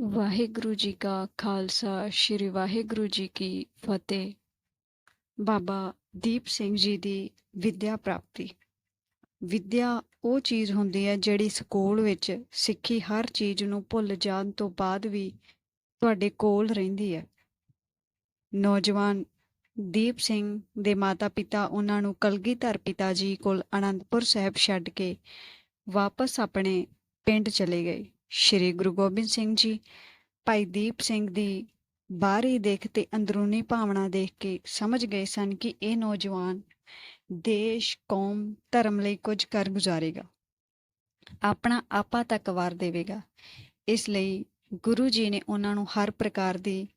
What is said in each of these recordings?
ਵਾਹਿਗੁਰੂ ਜੀ ਕਾ ਖਾਲਸਾ, ਸ੍ਰੀ ਵਾਹਿਗੁਰੂ ਜੀ ਕੀ ਫਤਿਹ। ਬਾਬਾ ਦੀਪ ਸਿੰਘ ਜੀ ਦੀ ਵਿਦਿਆ ਪ੍ਰਾਪਤੀ। ਵਿਦਿਆ ਉਹ ਚੀਜ਼ ਹੁੰਦੀ ਹੈ ਜਿਹੜੀ ਸਕੂਲ ਵਿੱਚ ਸਿੱਖੀ ਹਰ ਚੀਜ਼ ਨੂੰ ਭੁੱਲ ਜਾਣ ਤੋਂ ਬਾਅਦ ਵੀ ਤੁਹਾਡੇ ਕੋਲ ਰਹਿੰਦੀ ਹੈ। ਨੌਜਵਾਨ ਦੀਪ ਸਿੰਘ ਦੇ ਮਾਤਾ-ਪਿਤਾ ਉਹਨਾਂ ਨੂੰ ਕਲਗੀਧਰ ਪਿਤਾ ਜੀ ਕੋਲ ਅਨੰਦਪੁਰ ਸਾਹਿਬ ਛੱਡ ਕੇ ਵਾਪਸ ਆਪਣੇ ਪਿੰਡ ਚਲੇ ਗਏ। ਸ਼੍ਰੀ ਗੁਰੂ ਗੋਬਿੰਦ ਸਿੰਘ ਜੀ, ਭਾਈ ਦੀਪ ਸਿੰਘ ਦੀ ਬਾਹਰੀ ਦੇਖ ਤੇ ਅੰਦਰੂਨੀ ਭਾਵਨਾ ਦੇਖ ਕੇ ਸਮਝ ਗਏ ਸਨ ਕਿ ਇਹ ਨੌਜਵਾਨ ਦੇਸ਼, ਕੌਮ, ਧਰਮ ਲਈ ਕੁਝ ਕਰ ਗੁਜ਼ਾਰੇਗਾ। ਆਪਣਾ ਆਪਾ ਤੱਕ ਵਾਰ ਦੇਵੇਗਾ। ਇਸ ਲਈ ਗੁਰੂ ਜੀ ਨੇ ਉਹਨਾਂ ਨੂੰ ਹਰ ਪ੍ਰਕਾਰ ਦੀ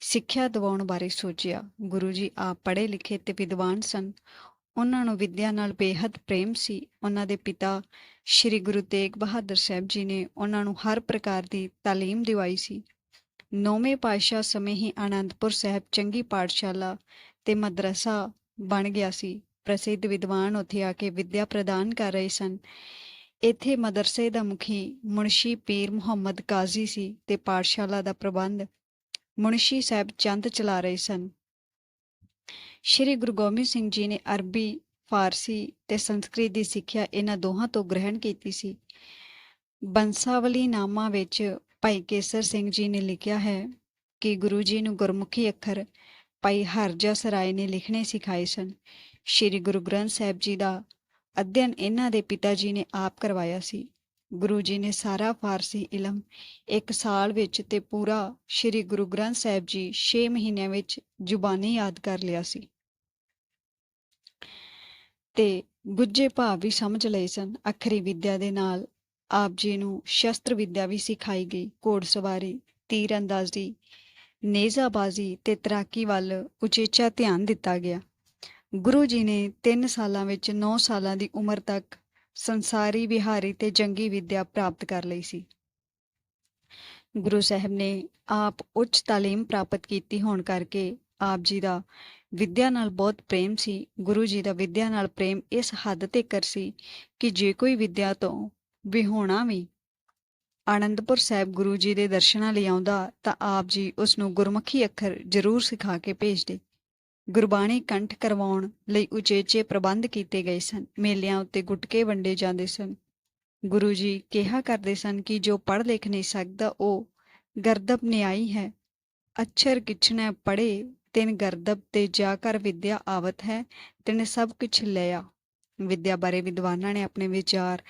ਸਿੱਖਿਆ ਦਿਵਾਉਣ ਬਾਰੇ ਸੋਚਿਆ। ਗੁਰੂ ਜੀ ਆਪ ਪੜ੍ਹੇ ਲਿਖੇ ਤੇ ਵਿਦਵਾਨ ਸਨ। ਉਹਨਾਂ ਨੂੰ ਵਿਦਿਆ ਨਾਲ ਬੇਹੱਦ ਪ੍ਰੇਮ ਸੀ ਉਹਨਾਂ ਦੇ ਪਿਤਾ ਸ਼੍ਰੀ ਗੁਰੂ ਤੇਗ ਬਹਾਦਰ ਸਾਹਿਬ ਜੀ ਨੇ ਉਹਨਾਂ ਨੂੰ ਹਰ ਪ੍ਰਕਾਰ ਦੀ تعلیم ਦਿਵਾਈ ਸੀ ਨੌਵੇਂ ਪਾਤਸ਼ਾਹ ਸਮੇਂ ਹੀ ਆਨੰਦਪੁਰ ਸਾਹਿਬ ਚੰਗੀ ਪਾਠਸ਼ਾਲਾ ਤੇ ਮਦਰਸਾ ਬਣ ਗਿਆ ਸੀ ਪ੍ਰਸਿੱਧ ਵਿਦਵਾਨ ਉੱਥੇ ਆ ਕੇ ਵਿਦਿਆ ਪ੍ਰਦਾਨ ਕਰ ਰਹੇ ਸਨ ਇੱਥੇ ਮਦਰਸੇ ਦਾ ਮੁਖੀ ਮੁਨਸ਼ੀ ਪੀਰ ਮੁਹੰਮਦ ਕਾਜ਼ੀ ਸੀ ਤੇ ਪਾਠਸ਼ਾਲਾ ਦਾ ਪ੍ਰਬੰਧ ਮੁਨਸ਼ੀ ਸਾਹਿਬ ਚੰਦ ਚਲਾ ਰਹੇ ਸਨ ਸ਼੍ਰੀ ਗੁਰੂ ਗੋਬਿੰਦ ਸਿੰਘ ਜੀ ਨੇ ਅਰਬੀ, ਫਾਰਸੀ ਤੇ ਸੰਸਕ੍ਰਿਤ ਦੀ ਸਿੱਖਿਆ ਇਹਨਾਂ ਦੋਹਾਂ ਤੋਂ ਗ੍ਰਹਿਣ ਕੀਤੀ ਸੀ। ਬੰਸਾਵਲੀ ਨਾਮਾ ਵਿੱਚ ਭਾਈ ਕੇਸਰ ਸਿੰਘ ਜੀ ਨੇ ਲਿਖਿਆ ਹੈ ਕਿ ਗੁਰੂ ਜੀ ਨੂੰ ਗੁਰਮੁਖੀ ਅੱਖਰ ਭਾਈ ਹਰਜਸ ਰਾਏ ਨੇ ਲਿਖਣੇ ਸਿਖਾਏ ਸਨ। ਸ਼੍ਰੀ ਗੁਰੂ ਗ੍ਰੰਥ ਸਾਹਿਬ ਜੀ ਦਾ ਅਧਿਐਨ ਇਹਨਾਂ ਦੇ ਪਿਤਾ ਜੀ ਨੇ ਆਪ ਕਰਵਾਇਆ ਸੀ। ਗੁਰੂ ਜੀ ਨੇ ਸਾਰਾ ਫਾਰਸੀ ਇਲਮ ਇੱਕ ਸਾਲ ਵਿੱਚ ਤੇ ਪੂਰਾ ਸ਼੍ਰੀ ਗੁਰੂ ਗ੍ਰੰਥ ਸਾਹਿਬ ਜੀ 6 ਮਹੀਨਿਆਂ ਵਿੱਚ ਜ਼ੁਬਾਨੀ ਯਾਦ ਕਰ ਲਿਆ ਸੀ। ਤੇ ਗੁੱਜੇ ਭਾਵ ਵੀ ਸਮਝ ਲਏ ਸਨ। ਅਖਰੀ ਵਿਦਿਆ ਦੇ ਨਾਲ ਆਪ ਜੀ ਨੂੰ ਸ਼ਸਤਰ ਵਿਦਿਆ ਵੀ ਸਿਖਾਈ ਗਈ। ਘੋੜਸਵਾਰੀ ਤੀਰ ਅੰਦਾਜ਼ੀ ਨੇਜ਼ਾਬਾਜ਼ੀ ਤੇ ਤਰਾਕੀ ਵੱਲ ਉਚੇਚਾ ਧਿਆਨ ਦਿੱਤਾ ਗਿਆ। ਗੁਰੂ ਜੀ ਨੇ 3 ਸਾਲਾਂ ਵਿੱਚ 9 ਸਾਲਾਂ ਦੀ ਉਮਰ ਤੱਕ ਸੰਸਾਰੀ ਵਿਹਾਰੀ ਤੇ ਜੰਗੀ ਵਿਦਿਆ ਪ੍ਰਾਪਤ ਕਰ ਲਈ ਸੀ। ਗੁਰੂ ਸਾਹਿਬ ਨੇ ਆਪ ਉੱਚ ਤਾਲੀਮ ਪ੍ਰਾਪਤ ਕੀਤੀ ਹੋਣ ਕਰਕੇ ਆਪ ਜੀ ਦਾ ਵਿਦਿਆ ਨਾਲ ਬਹੁਤ ਪ੍ਰੇਮ ਸੀ। ਗੁਰੂ ਜੀ ਦਾ ਵਿਦਿਆ ਨਾਲ ਪ੍ਰੇਮ ਇਸ ਹੱਦ ਤੇ ਕਰ ਸੀ ਕਿ ਜੇ ਕੋਈ ਵਿਦਿਆ ਤੋਂ ਵਿਹੋਣਾ ਵੀ ਆਨੰਦਪੁਰ ਸਾਹਿਬ ਗੁਰੂ ਜੀ ਦੇ ਦਰਸ਼ਨਾਂ ਲਈ ਆਉਂਦਾ ਤਾਂ ਆਪ ਜੀ ਉਸ ਨੂੰ ਗੁਰਮੁਖੀ ਅੱਖਰ ਜ਼ਰੂਰ ਸਿਖਾ ਕੇ ਭੇਜਦੇ। ਗੁਰਬਾਣੀ ਕੰਠ ਕਰਵਾਉਣ ਲਈ ਉਚੇਚੇ ਪ੍ਰਬੰਧ ਕੀਤੇ ਗਏ ਸਨ। ਮੇਲਿਆਂ ਉੱਤੇ ਗੁਟਕੇ ਵੰਡੇ ਜਾਂਦੇ ਸਨ। ਗੁਰੂ ਜੀ ਕਿਹਾ ਕਰਦੇ ਸਨ ਕਿ ਜੋ ਪੜ੍ਹ ਲਿਖ ਨਹੀਂ ਸਕਦਾ, ਉਹ ਗਰਦਬ ਨਿਆਈ ਹੈ। ਅਛਰ ਕਿਛਣਾ ਪੜੇ ਤਿਨ ਗਰਦਬ ਤੇ ਜਾ ਕਰ ਵਿਦਿਆ ਆਵਤ ਹੈ, ਤਿਨ ਸਭ ਕੁਝ ਲਿਆ ਵਿਦਿਆ ਬਾਰੇ ਵਿਦਵਾਨਾਂ ਨੇ ਆਪਣੇ ਵਿਚਾਰ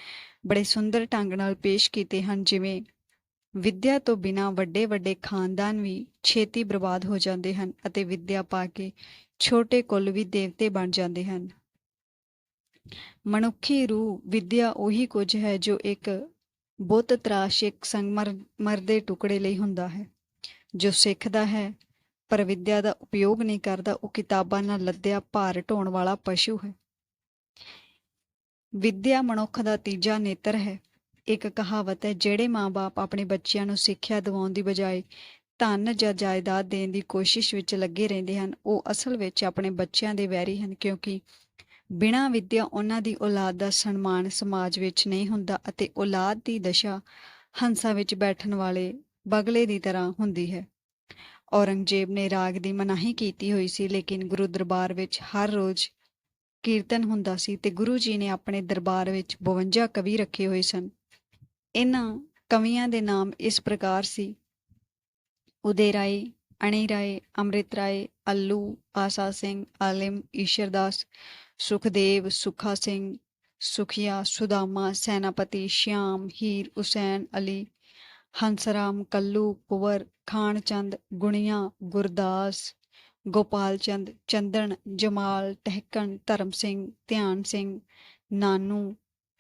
ਬੜੇ ਸੁੰਦਰ ਢੰਗ ਨਾਲ ਪੇਸ਼ ਕੀਤੇ ਹਨ, ਜਿਵੇਂ ਵਿਦਿਆ ਤੋਂ ਬਿਨਾ ਵੱਡੇ ਵੱਡੇ ਖਾਨਦਾਨ ਵੀ ਛੇਤੀ ਬਰਬਾਦ ਹੋ ਜਾਂਦੇ ਹਨ ਅਤੇ ਵਿਦਿਆ ਪਾ ਕੇ ਛੋਟੇ ਕੁੱਲ ਵੀ ਦੇਵਤੇ ਬਣ ਜਾਂਦੇ ਹਨ। ਮਨੁੱਖੀ ਰੂਹ, ਵਿਦਿਆ ਉਹੀ ਕੁਝ ਹੈ ਜੋ ਇੱਕ ਬੁੱਤ ਤਰਾਸ਼ ਇੱਕ ਸੰਗਮਰ ਦੇ ਟੁਕੜੇ ਲਈ ਹੁੰਦਾ ਹੈ। ਜੋ ਸਿੱਖਦਾ ਹੈ, ਪਰ ਵਿਦਿਆ ਦਾ ਉਪਯੋਗ ਨਹੀਂ ਕਰਦਾ, ਉਹ ਕਿਤਾਬਾਂ ਨਾਲ ਲੱਦਿਆ ਭਾਰ ਢੋਣ ਵਾਲਾ ਪਸ਼ੂ ਹੈ। ਵਿਦਿਆ ਮਨੁੱਖ ਦਾ ਤੀਜਾ ਨੇਤਰ ਹੈ। ਇੱਕ ਕਹਾਵਤ ਹੈ, ਜਿਹੜੇ ਮਾਪੇ ਆਪਣੇ ਬੱਚਿਆਂ ਨੂੰ ਸਿੱਖਿਆ ਦਿਵਾਉਣ ਦੀ ਬਜਾਏ ਧਨ ਜਾਂ ਜਾਇਦਾਦ ਦੇਣ ਦੀ ਕੋਸ਼ਿਸ਼ ਵਿੱਚ ਲੱਗੇ ਰਹਿੰਦੇ ਹਨ। ਉਹ ਅਸਲ ਵਿੱਚ ਆਪਣੇ ਬੱਚਿਆਂ ਦੇ ਵੈਰੀ ਹਨ, ਕਿਉਂਕਿ ਬਿਨਾਂ ਵਿੱਦਿਆ ਉਹਨਾਂ ਦੀ ਔਲਾਦ ਦਾ ਸਨਮਾਨ ਸਮਾਜ ਵਿੱਚ ਨਹੀਂ ਹੁੰਦਾ ਅਤੇ ਔਲਾਦ ਦੀ ਦਸ਼ਾ ਹੰਸਾ ਵਿੱਚ ਬੈਠਣ ਵਾਲੇ ਬਗਲੇ ਦੀ ਤਰ੍ਹਾਂ ਹੁੰਦੀ ਹੈ। ਔਰੰਗਜ਼ੇਬ ਨੇ ਰਾਗ ਦੀ ਮਨਾਹੀ ਕੀਤੀ ਹੋਈ ਸੀ, ਲੇਕਿਨ ਗੁਰੂ ਦਰਬਾਰ ਵਿੱਚ ਹਰ ਰੋਜ਼ ਕੀਰਤਨ ਹੁੰਦਾ ਸੀ ਤੇ ਗੁਰੂ ਜੀ ਨੇ ਆਪਣੇ ਦਰਬਾਰ ਵਿੱਚ 52 ਕਵੀ ਰੱਖੇ ਹੋਏ ਸਨ। ਇਹਨਾਂ ਕਵੀਆਂ ਦੇ ਨਾਮ ਇਸ ਪ੍ਰਕਾਰ ਸੀ ਉਦੇ ਰਾਏ ਅਣੀ ਰਾਏ ਅੰਮ੍ਰਿਤ ਰਾਏ ਅੱਲੂ ਆਸਾ ਸਿੰਘ ਆਲਿਮ ਈਸ਼ਰਦਾਸ ਸੁਖਦੇਵ ਸੁਖਾ ਸਿੰਘ ਸੁਖੀਆ ਸੁਦਾਮਾ ਸੈਨਾਪਤੀ ਸ਼ਿਆਮ ਹੀਰ ਹੁਸੈਨ ਅਲੀ ਹੰਸਰਾਮ ਕੱਲੂ ਕੁਵਰ ਖਾਨ ਚੰਦ ਗੁਣੀਆਂ ਗੁਰਦਾਸ ਗੋਪਾਲ ਚੰਦ ਚੰਦਨ ਜਮਾਲ ਟਹਿਕਣ ਧਰਮ ਸਿੰਘ ਧਿਆਨ ਸਿੰਘ ਨਾਨੂ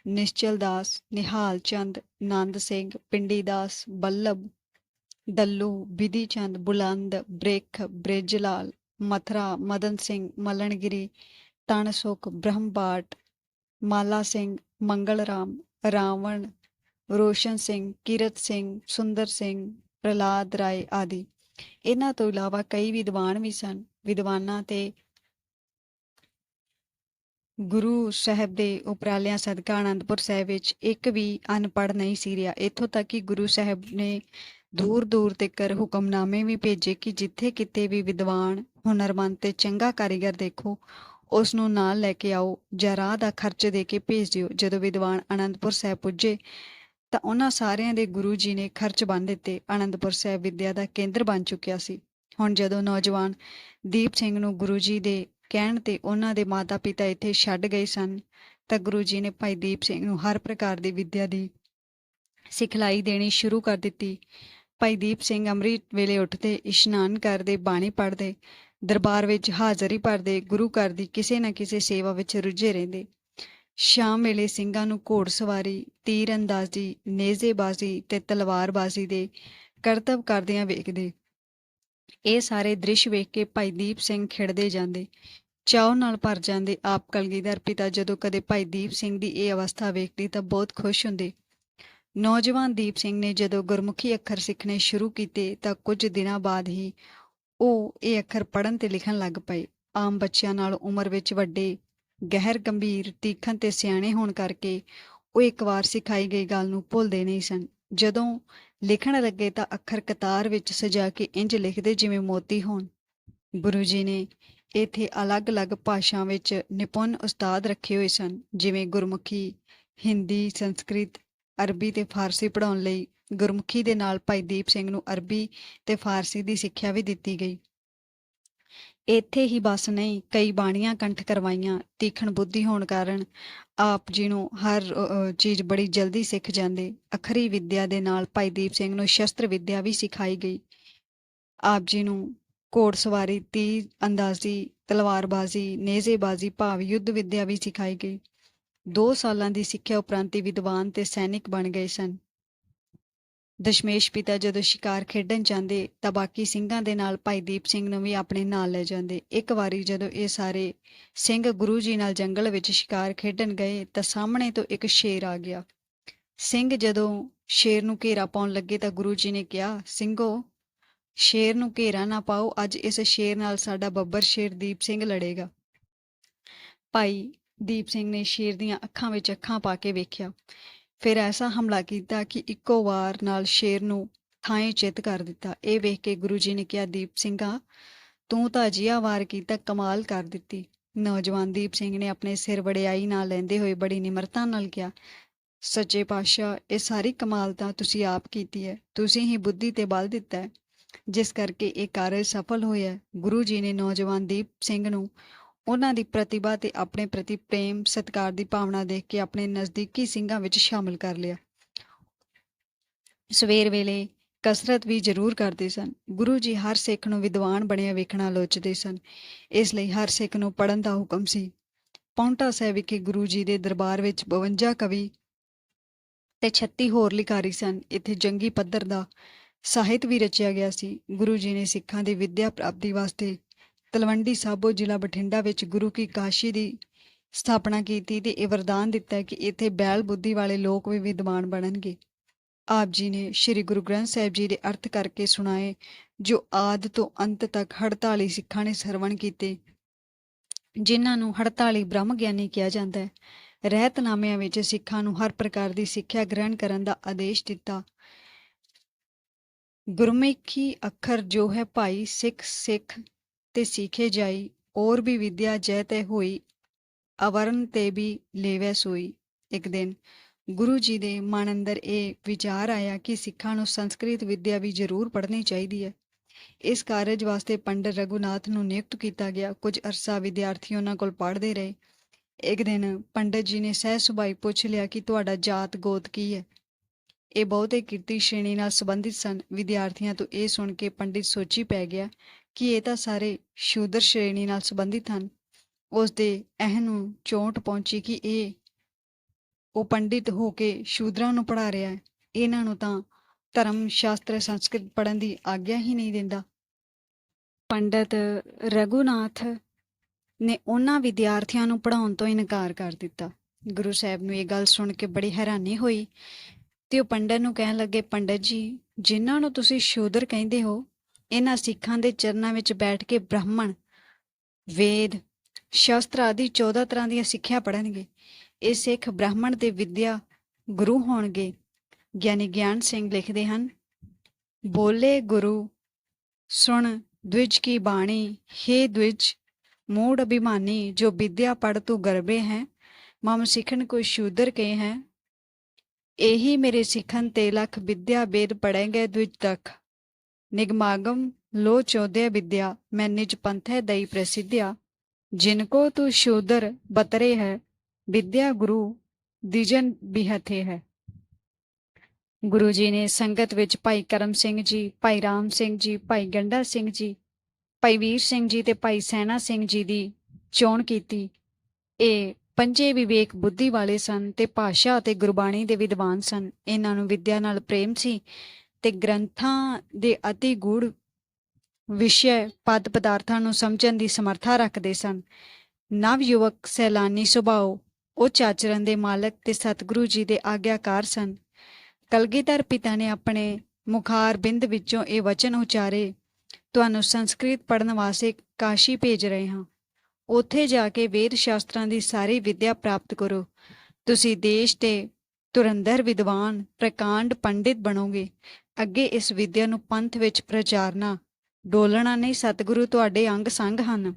ਨਿਸ਼ਚਲ ਦਾਸ ਨਿਹਾਲ ਚੰਦ ਨੰਦ ਸਿੰਘ ਪਿੰਡੀ ਦਾਸ ਬੱਲਬ ਦੱਲੂ ਵਿਧੀ ਚੰਦ ਬੁਲੰਦ ਬ੍ਰਿਖ ਬ੍ਰਿਜਲਾਲ ਮਥਰਾ ਮਦਨ ਸਿੰਘ ਮਲਣਗਿਰੀ ਤਣਸੁਖ ਬ੍ਰਹਮਬਾਟ ਮਾਲਾ ਸਿੰਘ ਮੰਗਲ ਰਾਮ ਰਾਵਣ ਰੋਸ਼ਨ ਸਿੰਘ ਕੀਰਤ ਸਿੰਘ ਸੁੰਦਰ ਸਿੰਘ ਪ੍ਰਲਾਦ ਰਾਏ ਆਦਿ ਇਹਨਾਂ ਤੋਂ ਇਲਾਵਾ ਕਈ ਵਿਦਵਾਨ ਵੀ ਸਨ ਵਿਦਵਾਨਾਂ ਤੇ ਗੁਰੂ ਸਾਹਿਬ ਦੇ ਉਪਰਾਲਿਆਂ ਸਦਕਾ ਅਨੰਦਪੁਰ ਸਾਹਿਬ ਵਿੱਚ ਇੱਕ ਵੀ ਅਨਪੜ੍ਹ ਨਹੀਂ ਸੀ ਰਿਹਾ ਇੱਥੋਂ ਤੱਕ ਕਿ ਗੁਰੂ ਸਾਹਿਬ ਨੇ ਦੂਰ ਦੂਰ ਤੱਕਰ ਹੁਕਮਨਾਮੇ ਵੀ ਭੇਜੇ ਕਿ ਜਿੱਥੇ ਕਿਤੇ ਵੀ ਵਿਦਵਾਨ, ਹੁਨਰਮੰਦ ਤੇ ਚੰਗਾ ਕਾਰੀਗਰ ਦੇਖੋ ਉਸ ਨੂੰ ਨਾਲ ਲੈ ਕੇ ਆਓ ਜਾਂ ਰਾਹ ਦਾ ਖਰਚ ਦੇ ਕੇ ਭੇਜ ਦਿਓ। ਜਦੋਂ ਵਿਦਵਾਨ ਆਨੰਦਪੁਰ ਸਾਹਿਬ ਪੁੱਜੇ ਤਾਂ ਉਹਨਾਂ ਸਾਰਿਆਂ ਦੇ ਗੁਰੂ ਜੀ ਨੇ ਖਰਚ ਬੰਨ ਦਿੱਤੇ। ਅਨੰਦਪੁਰ ਸਾਹਿਬ ਵਿਦਿਆ ਦਾ ਕੇਂਦਰ ਬਣ ਚੁੱਕਿਆ ਸੀ। ਹੁਣ ਜਦੋਂ ਨੌਜਵਾਨ ਦੀਪ ਸਿੰਘ ਨੂੰ ਗੁਰੂ ਜੀ ਦੇ ਕਹਿਣ ਤੇ ਉਹਨਾਂ ਦੇ ਮਾਤਾ-ਪਿਤਾ ਇੱਥੇ ਛੱਡ ਗਏ ਸਨ ਤਾਂ ਗੁਰੂ ਜੀ ਨੇ ਭਾਈ ਦੀਪ ਸਿੰਘ ਨੂੰ ਹਰ ਪ੍ਰਕਾਰ ਦੀ ਵਿਦਿਆ ਦੀ ਸਿਖਲਾਈ ਦੇਣੀ ਸ਼ੁਰੂ ਕਰ ਦਿੱਤੀ। ਭਾਈ ਦੀਪ ਸਿੰਘ ਅੰਮ੍ਰਿਤ ਵੇਲੇ ਉੱਠਦੇ, ਇਸ਼ਨਾਨ ਕਰਦੇ, ਬਾਣੀ ਪੜ੍ਹਦੇ, ਦਰਬਾਰ ਵਿੱਚ ਹਾਜ਼ਰੀ ਭਰਦੇ, ਗੁਰੂ ਘਰ ਦੀ ਕਿਸੇ ਨਾ ਕਿਸੇ ਸੇਵਾ ਵਿੱਚ ਰੁੱਝੇ ਰਹਿੰਦੇ। ਸ਼ਾਮ ਵੇਲੇ ਸਿੰਘਾਂ ਨੂੰ ਘੋੜਸਵਾਰੀ ਤੀਰ ਅੰਦਾਜ਼ੀ ਨੇਜ਼ੇਬਾਜ਼ੀ ਤੇ ਤਲਵਾਰਬਾਜ਼ੀ ਦੇ ਕਰਤੱਵ ਕਰਦਿਆਂ ਵੇਖਦੇ। ਇਹ ਸਾਰੇ ਦ੍ਰਿਸ਼ ਵੇਖ ਕੇ ਭਾਈ ਦੀਪ ਸਿੰਘ ਖਿੜਦੇ ਜਾਂਦੇ। ਚਾਉ ਨਾਲ ਭਰ ਜਾਂਦੇ ਆਪ ਕਲਗੀਧਰ ਪਿਤਾ ਜਦੋਂ ਕਦੇ ਭਾਈ ਦੀਪ ਸਿੰਘ ਦੀ ਇਹ ਅਵਸਥਾ ਵੇਖਦੀ ਤਾਂ ਬਹੁਤ ਖੁਸ਼ ਹੁੰਦੇ। ਨੌਜਵਾਨ ਦੀਪ ਸਿੰਘ ਨੇ ਜਦੋਂ ਗੁਰਮੁਖੀ ਅੱਖਰ ਸਿੱਖਣੇ ਸ਼ੁਰੂ ਕੀਤੇ ਤਾਂ ਕੁਝ ਦਿਨਾਂ ਬਾਅਦ ਹੀ ਉਹ ਇਹ ਅੱਖਰ ਪੜ੍ਹਨ ਤੇ ਲਿਖਣ ਲੱਗ ਪਏ। ਆਮ ਬੱਚਿਆਂ ਨਾਲ ਉਮਰ ਵਿੱਚ ਵੱਡੇ, ਗਹਿਰ, ਗੰਭੀਰ, ਤੀਖਣ ਤੇ ਸਿਆਣੇ ਹੋਣ ਕਰਕੇ ਉਹ ਇੱਕ ਵਾਰ ਸਿਖਾਈ ਗਈ ਗੱਲ ਨੂੰ ਭੁੱਲਦੇ ਨਹੀਂ ਸਨ। ਜਦੋਂ ਲਿਖਣ ਲੱਗੇ ਤਾਂ ਅੱਖਰ ਕਤਾਰ ਵਿੱਚ ਸਜਾ ਕੇ ਇੰਜ ਲਿਖਦੇ ਜਿਵੇਂ ਮੋਤੀ ਹੋਣ। ਗੁਰੂ ਜੀ ਨੇ ਇੱਥੇ ਅਲੱਗ-ਅਲੱਗ ਭਾਸ਼ਾ ਵਿੱਚ ਨਿਪੁੰਨ ਉਸਤਾਦ ਰੱਖੇ ਹੋਏ ਸਨ, ਜਿਵੇਂ ਗੁਰਮੁਖੀ, ਹਿੰਦੀ, ਸੰਸਕ੍ਰਿਤ ਅਰਬੀ ਤੇ ਫਾਰਸੀ ਪੜ੍ਹਾਉਣ ਲਈ ਗੁਰਮੁਖੀ ਦੇ ਨਾਲ ਭਾਈ ਦੀਪ ਸਿੰਘ ਨੂੰ ਅਰਬੀ ਤੇ ਫਾਰਸੀ ਦੀ ਸਿੱਖਿਆ ਵੀ ਦਿੱਤੀ ਗਈ। ਇੱਥੇ ਹੀ ਬਸ ਨਹੀਂ ਕਈ ਬਾਣੀਆਂ ਕੰਠ ਕਰਵਾਈਆਂ। ਤੀਖਣ ਬੁੱਧੀ ਹੋਣ ਕਾਰਨ ਆਪ ਜੀ ਨੂੰ ਹਰ ਚੀਜ਼ ਬੜੀ ਜਲਦੀ ਸਿੱਖ ਜਾਂਦੇ। ਅਖਰੀ ਵਿਦਿਆ ਦੇ ਨਾਲ ਭਾਈ ਦੀਪ ਸਿੰਘ ਨੂੰ ਸ਼ਸਤਰ ਵਿੱਦਿਆ ਵੀ ਸਿਖਾਈ ਗਈ। ਆਪ ਜੀ ਨੂੰ ਘੋੜ ਸਵਾਰੀ ਤੀ ਅੰਦਾਜ਼ੀ, ਤਲਵਾਰਬਾਜ਼ੀ, ਨੇਜ਼ੇਬਾਜ਼ੀ, ਭਾਵ ਯੁੱਧ ਵਿਦਿਆ ਵੀ ਸਿਖਾਈ ਗਈ। 2 ਸਾਲਾਂ ਦੀ ਸਿੱਖਿਆ ਉਪਰੰਤ ਵਿਦਵਾਨ ਤੇ ਸੈਨਿਕ ਬਣ ਗਏ ਸਨ। ਦਸ਼ਮੇਸ਼ ਪਿਤਾ ਜਦੋਂ ਸ਼ਿਕਾਰ ਖੇਡਣ ਜਾਂਦੇ ਤਾਂ ਬਾਕੀ ਸਿੰਘਾਂ ਦੇ ਨਾਲ ਭਾਈ ਦੀਪ ਸਿੰਘ ਨੂੰ ਵੀ ਆਪਣੇ ਨਾਲ ਲੈ ਜਾਂਦੇ। ਇੱਕ ਵਾਰੀ ਜਦੋਂ ਇਹ ਸਾਰੇ ਸਿੰਘ ਗੁਰੂ ਜੀ ਨਾਲ ਜੰਗਲ ਵਿੱਚ ਸ਼ਿਕਾਰ ਖੇਡਣ ਗਏ ਤਾਂ ਸਾਹਮਣੇ ਤੋਂ ਇੱਕ ਸ਼ੇਰ ਆ ਗਿਆ। ਸਿੰਘ ਜਦੋਂ ਸ਼ੇਰ ਨੂੰ ਘੇਰਾ ਪਾਉਣ ਲੱਗੇ ਤਾਂ ਗੁਰੂ ਜੀ ਨੇ ਕਿਹਾ, ਸਿੰਘੋ, ਸ਼ੇਰ ਨੂੰ ਘੇਰਾ ਨਾ ਪਾਓ, ਅੱਜ ਇਸ ਸ਼ੇਰ ਨਾਲ ਸਾਡਾ ਬੱਬਰ ਸ਼ੇਰ ਦੀਪ ਸਿੰਘ ਲੜੇਗਾ। ਭਾਈ ਦੀਪ ਸਿੰਘ ਨੇ ਸ਼ੇਰ ਦੀਆਂ ਅੱਖਾਂ ਵਿੱਚ ਅੱਖਾਂ ਪਾ ਕੇ ਵੇਖਿਆ। ਫਿਰ ਐਸਾ ਹਮਲਾ ਕੀਤਾ ਕਿ ਇੱਕੋ ਵਾਰ ਨਾਲ ਸ਼ੇਰ ਨੂੰ ਥਾਂ ਚਿੱਤ ਕਰ ਦਿੱਤਾ। ਇਹ ਵੇਖ ਕੇ ਗੁਰੂ ਜੀ ਨੇ ਕਿਹਾ, ਦੀਪ ਸਿੰਘਾ, ਤੂੰ ਤਾਂ ਅਜਿਹਾ ਵਾਰ ਕੀਤਾ, ਕਮਾਲ ਕਰ ਦਿੱਤੀ ਨੌਜਵਾਨ ਦੀਪ ਸਿੰਘ ਨੇ ਆਪਣੇ ਸਿਰ ਵੜਿਆਈ ਨਾਲ ਲੈਂਦੇ ਹੋਏ ਬੜੀ ਨਿਮਰਤਾ ਨਾਲ ਕਿਹਾ, ਸੱਚੇ ਪਾਤਸ਼ਾਹ, ਇਹ ਸਾਰੀ ਕਮਾਲ ਤਾਂ ਤੁਸੀਂ ਆਪ ਕੀਤੀ ਹੈ। ਤੁਸੀਂ ਹੀ ਬੁੱਧੀ ਤੇ ਬਲ ਦਿੱਤਾ ਹੈ। ਜਿਸ ਕਰਕੇ ਇਹ ਕਾਰਜ ਸਫਲ ਹੋਇਆ ਗੁਰੂ ਜੀ ਨੇ ਨੌਜਵਾਨ ਦੀਪ ਸਿੰਘ ਨੂੰ ਉਹਨਾਂ ਦੀ ਪ੍ਰਤਿਭਾ ਤੇ ਆਪਣੇ ਪ੍ਰਤੀ ਪ੍ਰੇਮ, ਸਤਿਕਾਰ ਦੀ ਭਾਵਨਾ ਦੇਖ ਕੇ ਆਪਣੇ ਨਜ਼ਦੀਕੀ ਸਿੰਘਾਂ ਵਿੱਚ ਸ਼ਾਮਲ ਕਰ ਲਿਆ। ਸਵੇਰ ਵੇਲੇ ਕਸਰਤ ਵੀ ਜ਼ਰੂਰ ਕਰਦੇ ਸਨ। ਗੁਰੂ ਜੀ ਹਰ ਸਿੱਖ ਨੂੰ ਵਿਦਵਾਨ ਬਣਿਆ ਵੇਖਣਾ ਲੋਚਦੇ ਸਨ। ਇਸ ਲਈ ਹਰ ਸਿੱਖ ਨੂੰ ਪੜ੍ਹਨ ਦਾ ਹੁਕਮ ਸੀ। ਪੌਂਟਾ ਸਾਹਿਬ ਵਿਖੇ ਗੁਰੂ ਜੀ ਦੇ ਦਰਬਾਰ ਵਿੱਚ 52 ਕਵੀ ਤੇ 36 ਹੋਰ ਲਿਖਾਰੀ ਸਨ। ਇੱਥੇ ਜੰਗੀ ਪੱਧਰ ਦਾ ਸਾਹਿਤ ਵੀ ਰਚਿਆ ਗਿਆ ਸੀ। ਗੁਰੂ ਜੀ ਨੇ ਸਿੱਖਾਂ ਦੀ ਵਿੱਦਿਆ ਪ੍ਰਾਪਤੀ ਵਾਸਤੇ ਤਲਵੰਡੀ ਸਾਬੋ ਜ਼ਿਲ੍ਹਾ ਬਠਿੰਡਾ ਵਿੱਚ ਗੁਰੂ ਕੀ ਕਾਸ਼ੀ ਦੀ ਸਥਾਪਨਾ ਕੀਤੀ ਤੇ ਇਹ ਵਰਦਾਨ ਦਿੱਤਾ ਕਿ ਇੱਥੇ ਬੈਲ ਬੁੱਧੀ ਵਾਲੇ ਲੋਕ ਵੀ ਵਿਦਵਾਨ ਬਣਨਗੇ। ਆਪ ਜੀ ਨੇ ਸ੍ਰੀ ਗੁਰੂ ਗ੍ਰੰਥ ਸਾਹਿਬ ਜੀ ਦੇ ਅਰਥ ਕਰਕੇ ਸੁਣਾਏ, ਜੋ ਆਦ ਤੋਂ ਅੰਤ ਤੱਕ 48 ਸਿੱਖਾਂ ਨੇ ਸਰਵਣ ਕੀਤੇ, ਜਿਨ੍ਹਾਂ ਨੂੰ 48 ਬ੍ਰਹਮ ਗਿਆਨੀ ਕਿਹਾ ਜਾਂਦਾ ਹੈ। ਰਹਿਤਨਾਮਿਆਂ ਵਿੱਚ ਸਿੱਖਾਂ ਨੂੰ ਹਰ ਪ੍ਰਕਾਰ ਦੀ ਸਿੱਖਿਆ ਗ੍ਰਹਿਣ ਕਰਨ ਦਾ ਆਦੇਸ਼ ਦਿੱਤਾ। ਗੁਰਮੁਖੀ ਅੱਖਰ ਜੋ ਹੈ ਭਾਈ ਸਿੱਖ ਸਿੱਖ ਤੇ ਸਿੱਖੇ ਜਾਈ ਔਰ ਵੀ ਵਿਦਿਆ ਜੈ ਤੈ ਹੋਈ, ਅਵਰਨ ਤੇ ਵੀ ਲੇਵੈ ਸੋਈ। ਇੱਕ ਦਿਨ ਗੁਰੂ ਜੀ ਦੇ ਮਨ ਅੰਦਰ ਇਹ ਵਿਚਾਰ ਆਇਆ ਕਿ ਸਿੱਖਾਂ ਨੂੰ ਸੰਸਕ੍ਰਿਤ ਵਿਦਿਆ ਵੀ ਜ਼ਰੂਰ ਪੜ੍ਹਨੀ ਚਾਹੀਦੀ ਹੈ। ਇਸ ਕਾਰਜ ਵਾਸਤੇ ਪੰਡਤ ਰਘੁਨਾਥ ਨੂੰ ਨਿਯੁਕਤ ਕੀਤਾ ਗਿਆ। ਕੁਝ ਅਰਸਾ ਵਿਦਿਆਰਥੀ ਉਹਨਾਂ ਕੋਲ ਪੜ੍ਹਦੇ ਰਹੇ। ਇੱਕ ਦਿਨ ਪੰਡਤ ਜੀ ਨੇ ਸਹਿ ਸੁਭਾਈ ਪੁੱਛ ਲਿਆ ਕਿ ਤੁਹਾਡਾ ਜਾਤ ਗੋਤ ਕੀ ਹੈ? ਇਹ ਬਹੁਤੇ ਕਿਰਤੀ ਸ਼੍ਰੇਣੀ ਨਾਲ ਸੰਬੰਧਿਤ ਸਨ। ਵਿਦਿਆਰਥੀਆਂ ਤੋਂ ਇਹ ਸੁਣ ਕੇ ਪੰਡਿਤ ਸੋਚੀ ਪੈ ਗਿਆ ਕਿ ਇਹ ਤਾਂ ਸਾਰੇ ਸ਼ੂਦਰ ਸ਼੍ਰੇਣੀ ਨਾਲ ਸੰਬੰਧਿਤ ਹਨ। ਉਸ ਦੇ ਇਹ ਨੂੰ ਚੋਟ ਪਹੁੰਚੀ ਕਿ ਇਹ, ਉਹ ਪੰਡਿਤ ਹੋ ਕੇ ਸ਼ੂਦਰਾਂ ਨੂੰ ਪੜ੍ਹਾ ਰਿਹਾ ਹੈ। ਇਹਨਾਂ ਨੂੰ ਤਾਂ ਧਰਮ, ਸ਼ਾਸਤਰ, ਸੰਸਕ੍ਰਿਤ ਪੜ੍ਹਨ ਦੀ ਆਗਿਆ ਹੀ ਨਹੀਂ ਦਿੰਦਾ। ਪੰਡਤ ਰਘੁਨਾਥ ਨੇ ਉਹਨਾਂ ਵਿਦਿਆਰਥੀਆਂ ਨੂੰ ਪੜ੍ਹਾਉਣ ਤੋਂ ਇਨਕਾਰ ਕਰ ਦਿੱਤਾ। ਗੁਰੂ ਸਾਹਿਬ ਨੂੰ ਇਹ ਗੱਲ ਸੁਣ ਕੇ ਬੜੀ ਹੈਰਾਨੀ ਹੋਈ ਤੇ ਉਹ ਪੰਡਤ ਨੂੰ ਕਹਿਣ ਲੱਗੇ, ਪੰਡਤ ਜੀ, ਜਿਨ੍ਹਾਂ ਨੂੰ ਤੁਸੀਂ ਸ਼ੂਦਰ ਕਹਿੰਦੇ ਹੋ ਇਹਨਾਂ ਸਿੱਖਾਂ ਦੇ ਚਰਨਾਂ ਵਿੱਚ ਬੈਠ ਕੇ ਬ੍ਰਾਹਮਣ ਵੇਦ ਸ਼ਾਸਤਰ ਆਦਿ 14 ਤਰ੍ਹਾਂ ਦੀਆਂ ਸਿੱਖਿਆ ਪੜ੍ਹਨਗੇ ਇਹ ਸਿੱਖ ਬ੍ਰਾਹਮਣ ਤੇ ਵਿਦਿਆ ਗੁਰੂ ਹੋਣਗੇ ਗਿਆਨੀ ਗਿਆਨ ਸਿੰਘ ਲਿਖਦੇ ਹਨ ਬੋਲੇ ਗੁਰੂ ਸੁਣ द्विज की बाणी हे द्विज मूड अभिमानी जो विद्या पढ़ तू गर्भे है मम सिखन को शूदर के हैं ਇਹੀ ਮੇਰੇ ਸਿੱਖਨ ਤੇ ਲਖ ਵਿਦਿਆ ਵੇਦ ਪੜੇਂਗੇ द्विज ਤੱਕ ਨਿਗਮਾਗਮ ਲੋ ਚੋਦਿਆ ਵਿਦਿਆ, ਮੈਂ ਨਿਜ ਪੰਥੈ ਦਈ ਪ੍ਰਸਿੱਧਿਆ। ਜਿਨ ਕੋ ਤੂ ਸ਼ੂਦਰ ਬਤਰੇ ਹੈ, ਵਿਦਿਆ ਗੁਰੂ ਦਿਜਨ ਬਿਹਥੇ ਹੈ। ਗੁਰੂ ਜੀ ਨੇ ਸੰਗਤ ਵਿੱਚ ਭਾਈ ਕਰਮ ਸਿੰਘ ਜੀ, ਭਾਈ ਰਾਮ ਸਿੰਘ ਜੀ, ਭਾਈ ਗੰਡਾ ਸਿੰਘ ਜੀ, ਭਾਈ ਵੀਰ ਸਿੰਘ ਜੀ ਤੇ ਭਾਈ ਸੈਨਾ ਸਿੰਘ ਜੀ ਦੀ ਚੋਣ ਕੀਤੀ। ਇਹ ਪੰਜੇ ਵਿਵੇਕ ਬੁੱਧੀ ਵਾਲੇ ਸਨ ਤੇ ਭਾਸ਼ਾ ਅਤੇ ਗੁਰਬਾਣੀ ਦੇ ਵਿਦਵਾਨ ਸਨ। ਇਹਨਾਂ ਨੂੰ ਵਿਦਿਆ ਨਾਲ ਪ੍ਰੇਮ ਸੀ। ਤੇ ਗ੍ਰੰਥਾਂ ਦੇ ਅਤੀ ਗੂੜ ਵਿਸ਼ੇ ਪਦ ਪਦਾਰਥਾਂ ਨੂੰ ਸਮਝਣ ਦੀ ਸਮਰੱਥਾ ਰੱਖਦੇ ਸਨ। ਨਵ ਯੁਵਕ ਸੈਲਾਨੀ ਸੁਭਾਅ ਉੱਚ ਆਚਰਣ ਦੇ ਮਾਲਕ ਤੇ ਸਤਿਗੁਰੂ ਜੀ ਦੇ ਆਗਿਆਕਾਰ ਸਨ। ਕਲਗੀਧਰ ਪਿਤਾ ਨੇ ਆਪਣੇ ਮੁਖਾਰ ਬਿੰਦ ਵਿੱਚੋਂ ਇਹ ਵਚਨ ਉਚਾਰੇ, ਤੁਹਾਨੂੰ ਸੰਸਕ੍ਰਿਤ ਪੜ੍ਹਨ ਵਾਸਤੇ ਕਾਸ਼ੀ ਭੇਜ ਰਹੇ ਹਾਂ। ਉੱਥੇ ਜਾ ਕੇ ਵੇਦ ਸ਼ਾਸਤਰਾਂ ਦੀ ਸਾਰੀ ਵਿਦਿਆ ਪ੍ਰਾਪਤ ਕਰੋ। ਤੁਸੀਂ ਦੇਸ਼ ਦੇ ਤੁਰੰਦਰ ਵਿਦਵਾਨ, ਪ੍ਰਕਾਂਡ ਪੰਡਿਤ ਬਣੋਗੇ। ਅੱਗੇ ਇਸ ਵਿਦਿਆ ਨੂੰ ਪੰਥ ਵਿੱਚ ਪ੍ਰਚਾਰਨਾ, ਡੋਲਣਾ ਨਹੀਂ ਸਤਿਗੁਰੂ ਤੁਹਾਡੇ ਅੰਗ ਸੰਗ ਹਨ।